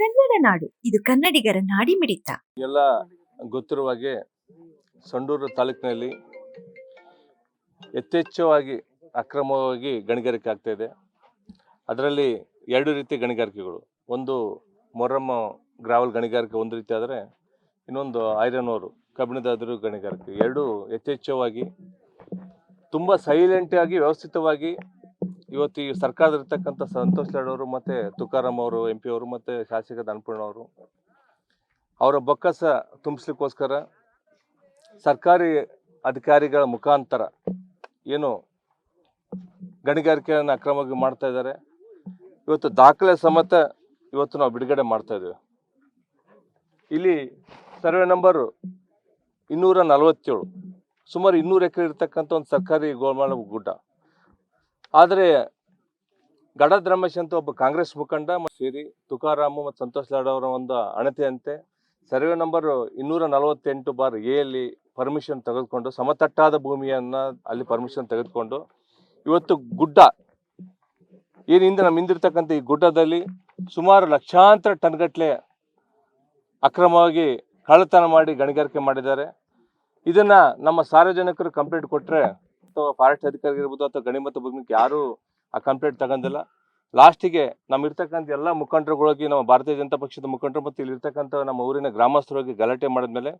ಕನ್ನಡ ನಾಡು. ಇದು ಕನ್ನಡಿಗರ ನಾಡಿಮಿಡಿತ ಎಲ್ಲ ಗೊತ್ತಿರುವ ಹಾಗೆ ಸಂಡೂರು ತಾಲೂಕಿನಲ್ಲಿ ಯಥೇಚ್ಛವಾಗಿ ಅಕ್ರಮವಾಗಿ ಗಣಿಗಾರಿಕೆ ಆಗ್ತಾ ಇದೆ. ಅದರಲ್ಲಿ ಎರಡು ರೀತಿ ಗಣಿಗಾರಿಕೆಗಳು. ಒಂದು ಮೊರಮ್ಮ ಗ್ರಾವಲ್ ಗಣಿಗಾರಿಕೆ ಒಂದು ರೀತಿ ಆದರೆ ಇನ್ನೊಂದು ಐರನ್ ಓರು ಕಬ್ಬಿಣದ ಗಣಿಗಾರಿಕೆ. ಎರಡು ಯಥೇಚ್ಛವಾಗಿ ತುಂಬ ಸೈಲೆಂಟಾಗಿ ವ್ಯವಸ್ಥಿತವಾಗಿ ಇವತ್ತು ಈ ಸರ್ಕಾರದಲ್ಲಿರ್ತಕ್ಕಂಥ ಸಂತೋಷ್ ಲಾಡ್ ಅವರು ಮತ್ತೆ ತುಕಾರಾಮ್ ಅವರು, ಎಂ ಪಿ ಅವರು ಮತ್ತೆ ಶಾಸಕ ದಾನಪೂರ್ಣ ಅವರು, ಅವರ ಬೊಕ್ಕಸ ತುಂಬಿಸ್ಲಿಕ್ಕೋಸ್ಕರ ಸರ್ಕಾರಿ ಅಧಿಕಾರಿಗಳ ಮುಖಾಂತರ ಏನು ಗಣಿಗಾರಿಕೆಯನ್ನು ಅಕ್ರಮವಾಗಿ ಮಾಡ್ತಾ ಇದ್ದಾರೆ. ಇವತ್ತು ದಾಖಲೆ ಸಮೇತ ಇವತ್ತು ನಾವು ಬಿಡುಗಡೆ ಮಾಡ್ತಾ ಇದ್ದೇವೆ. ಇಲ್ಲಿ ಸರ್ವೆ ನಂಬರ್ ಇನ್ನೂರ ನಲವತ್ತೇಳು, ಸುಮಾರು ಇನ್ನೂರು ಎಕರೆ ಇರ್ತಕ್ಕಂಥ ಒಂದು ಸರ್ಕಾರಿ ಗೋಲ್ಮಾಳ ಗುಡ್ಡ. ಆದರೆ ಗಡದ ರಮೇಶ್ ಅಂತ ಒಬ್ಬ ಕಾಂಗ್ರೆಸ್ ಮುಖಂಡ ಸೇರಿ ತುಕಾರಾಮು ಮತ್ತು ಸಂತೋಷ್ ಲಾಡ್ ಅವರ ಒಂದು ಅಣತೆಯಂತೆ. ಸರ್ವೆ ನಂಬರ್ ಇನ್ನೂರ ನಲವತ್ತೆಂಟು ಬಾರ್ ಎ ಅಲ್ಲಿ ಪರ್ಮಿಷನ್ ತೆಗೆದುಕೊಂಡು, ಸಮತಟ್ಟಾದ ಭೂಮಿಯನ್ನು ಅಲ್ಲಿ ಪರ್ಮಿಷನ್ ತೆಗೆದುಕೊಂಡು, ಇವತ್ತು ಗುಡ್ಡ ಏನು ಹಿಂದೆ ನಮ್ಮ ಹಿಂದಿರ್ತಕ್ಕಂಥ ಈ ಗುಡ್ಡದಲ್ಲಿ ಸುಮಾರು ಲಕ್ಷಾಂತರ ಟನ್ಗಟ್ಟಲೆ ಅಕ್ರಮವಾಗಿ ಕಳ್ಳತನ ಮಾಡಿ ಗಣಿಗಾರಿಕೆ ಮಾಡಿದ್ದಾರೆ. ಇದನ್ನು ನಮ್ಮ ಸಾರ್ವಜನಿಕರು ಕಂಪ್ಲೇಂಟ್ ಕೊಟ್ಟರೆ ಅಥವಾ ಫಾರೆಸ್ಟ್ ಅಧಿಕಾರಿ ಇರ್ಬೋದು ಅಥವಾ ಗಣಿ ಮತ್ತು ಭೂಮಿಗೆ ಯಾರು ಆ ಕಂಪ್ಲೇಂಟ್ ತಗೊಂಡಿಲ್ಲ. ಲಾಸ್ಟಿಗೆ ನಮ್ಮ ಇರ್ತಕ್ಕಂಥ ಎಲ್ಲ ಮುಖಂಡರುಗಳಿಗೆ ನಮ್ಮ ಭಾರತೀಯ ಜನತಾ ಪಕ್ಷದ ಮುಖಂಡರು ಮತ್ತು ಇಲ್ಲಿ ಇರ್ತಕ್ಕಂಥ ನಮ್ಮ ಊರಿನ ಗ್ರಾಮಸ್ಥರಿಗೆ ಗಲಾಟೆ ಮಾಡಿದ್ಮೇಲೆ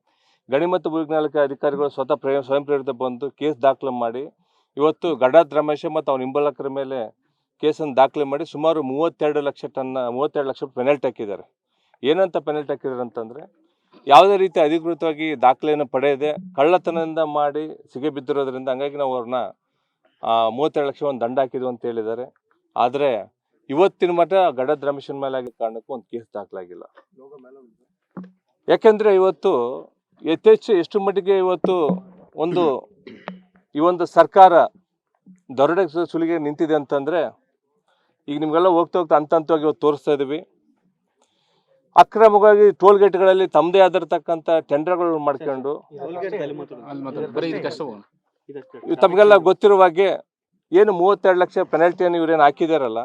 ಗಣಿ ಮತ್ತು ಭೂವಿಜ್ಞಾನಿಕ ಅಧಿಕಾರಿಗಳು ಸ್ವತಃ ಪ್ರೇ ಸ್ವಯಂ ಪ್ರೇರಿತ ಬಂದು ಕೇಸ್ ದಾಖಲೆ ಮಾಡಿ, ಇವತ್ತು ಗಡಾದ್ ರಮೇಶ ಮತ್ತು ಅವನ ಹಿಂಬಲಕರ ಮೇಲೆ ಕೇಸನ್ನು ದಾಖಲೆ ಮಾಡಿ ಸುಮಾರು ಮೂವತ್ತೆರಡು ಲಕ್ಷ ಟನ್ನ, ಮೂವತ್ತೆರಡು ಲಕ್ಷ ಪೆನಲ್ಟಿ ಹಾಕಿದ್ದಾರೆ. ಏನಂತ ಪೆನಲ್ಟಿ ಹಾಕಿದ್ದಾರೆ ಅಂತಂದರೆ ಯಾವುದೇ ರೀತಿ ಅಧಿಕೃತವಾಗಿ ದಾಖಲೆಯನ್ನು ಪಡೆಯದೆ ಕಳ್ಳತನದಿಂದ ಮಾಡಿ ಸಿಗೆ ಬಿದ್ದಿರೋದ್ರಿಂದ ಹಂಗಾಗಿ ನಾವು ಅವ್ರನ್ನ ಮೂವತ್ತೆರಡು ಲಕ್ಷ ಒಂದು ದಂಡ ಹಾಕಿದ್ವಿ ಅಂತ ಹೇಳಿದ್ದಾರೆ. ಆದರೆ ಇವತ್ತಿನ ಮಟ್ಟ ಗಡದ ರಮೇಶನ್ ಮೇಲೆ ಆಗಿದ್ದ ಕಾರಣಕ್ಕೂ ಒಂದು ಕೇಸ್ ದಾಖಲಾಗಿಲ್ಲ. ಯಾಕೆಂದರೆ ಇವತ್ತು ಯಥೇಚ್ಛ ಎಷ್ಟು ಮಟ್ಟಿಗೆ ಇವತ್ತು ಒಂದು, ಈ ಒಂದು ಸರ್ಕಾರ ದರೋಡೆ ಸುಲಿಗೆ ನಿಂತಿದೆ ಅಂತಂದರೆ ಈಗ ನಿಮಗೆಲ್ಲ ಹೋಗ್ತಾ ಹೋಗ್ತಾ ಹಂತ ಹಂತವಾಗಿ ಇವತ್ತು ತೋರಿಸ್ತಾ ಇದ್ದೀವಿ ಅಕ್ರಮವಾಗಿ ಟೋಲ್ ಗೇಟ್ಗಳಲ್ಲಿ ತಮ್ಮದೇ ಆಗಿರ್ತಕ್ಕಂಥ ಟೆಂಡರ್ಗಳು ಮಾಡ್ಕೊಂಡು ತಮಗೆಲ್ಲ ಗೊತ್ತಿರುವ ಹಾಗೆ ಏನು ಮೂವತ್ತೆರಡು ಲಕ್ಷ ಪೆನಾಲ್ಟಿಯನ್ನು ಇವ್ರೇನು ಹಾಕಿದಾರಲ್ಲ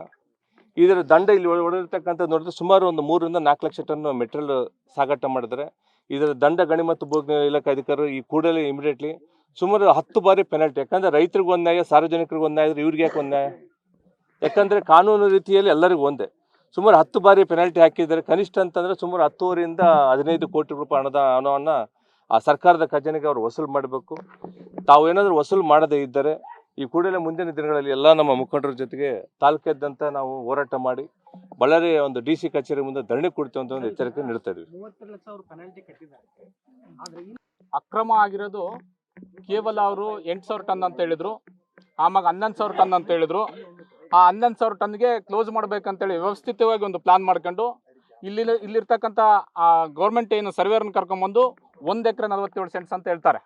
ಇದರ ದಂಡ ಇಲ್ಲಿ ಒಳಗಿರ್ತಕ್ಕಂಥ ನೋಡಿದ್ರೆ ಸುಮಾರು ಒಂದು ಮೂರರಿಂದ ನಾಲ್ಕು ಲಕ್ಷ ಟನ್ ಮೆಟೀರಿಯಲ್ ಸಾಗಾಟ ಮಾಡಿದ್ರೆ ಇದರ ದಂಡ ಗಣಿ ಮತ್ತು ಭೂ ಇಲಾಖೆ ಅಧಿಕಾರಿ ಈ ಕೂಡಲೇ ಇಮಿಡಿಯೇಟ್ಲಿ ಸುಮಾರು ಹತ್ತು ಬಾರಿ ಪೆನಾಲ್ಟಿ ಯಾಕಂದ್ರೆ ರೈತರಿಗೂ ಒಂದು ಸಾರ್ವಜನಿಕರಿಗೆ ನ್ಯಾಯ ಇವ್ರಿಗೆ ಯಾಕೆ ಒಂದು ನ್ಯಾಯ ಯಾಕಂದ್ರೆ ಕಾನೂನು ರೀತಿಯಲ್ಲಿ ಎಲ್ಲರಿಗೂ ಒಂದೇ. ಸುಮಾರು ಹತ್ತು ಬಾರಿ ಪೆನಾಲ್ಟಿ ಹಾಕಿದ್ದಾರೆ. ಕನಿಷ್ಠ ಅಂತಂದ್ರೆ ಸುಮಾರು ಹತ್ತುವರಿಂದ ಹದಿನೈದು ಕೋಟಿ ರೂಪಾಯಿ ಹಣದ ಹಣವನ್ನು ಆ ಸರ್ಕಾರದ ಖಜಾನೆಗೆ ಅವರು ವಸೂಲು ಮಾಡಬೇಕು. ತಾವು ಏನಾದರೂ ವಸೂಲು ಮಾಡದೇ ಇದ್ದರೆ ಈ ಕೂಡಲೇ ಮುಂದಿನ ದಿನಗಳಲ್ಲಿ ಎಲ್ಲ ನಮ್ಮ ಮುಖಂಡರ ಜೊತೆಗೆ ತಾಲೂಕಾದ್ಯಂತ ನಾವು ಹೋರಾಟ ಮಾಡಿ ಬಳ್ಳಾರಿ ಒಂದು ಡಿ ಸಿ ಕಚೇರಿ ಮುಂದೆ ಧರಣಿ ಕೊಡ್ತೀವಿ ಅಂತ ಒಂದು ಎಚ್ಚರಿಕೆ ನೀಡ್ತಾ ಇದ್ವಿ ಲಕ್ಷ ಅವ್ರು ಪೆನಾಲ್ಟಿ ಕಟ್ಟಿದ್ದಾರೆ. ಆದ್ರೆ ಅಕ್ರಮ ಆಗಿರೋದು ಕೇವಲ ಅವರು ಎಂಟು ಸಾವಿರ ಟನ್ ಅಂತ ಹೇಳಿದ್ರು. ಆಮಾಗ ಹನ್ನೊಂದು ಸಾವಿರ ಟನ್ ಅಂತ ಹೇಳಿದ್ರು. ಆ ಹನ್ನೊಂದು ಸಾವಿರ ಟನ್ಗೆ ಕ್ಲೋಸ್ ಮಾಡ್ಬೇಕಂತೇಳಿ ವ್ಯವಸ್ಥಿತವಾಗಿ ಒಂದು ಪ್ಲಾನ್ ಮಾಡ್ಕೊಂಡು ಇಲ್ಲಿ ಇಲ್ಲಿರ್ತಕ್ಕಂಥ ಗೌರ್ಮೆಂಟ್ ಏನು ಸರ್ವೇರನ್ನ ಕರ್ಕೊಂಬಂದು ಒಂದು ಎಕರೆ ನಲವತ್ತೇಳು ಸೆಂಟ್ಸ್ ಅಂತ ಹೇಳ್ತಾರೆ.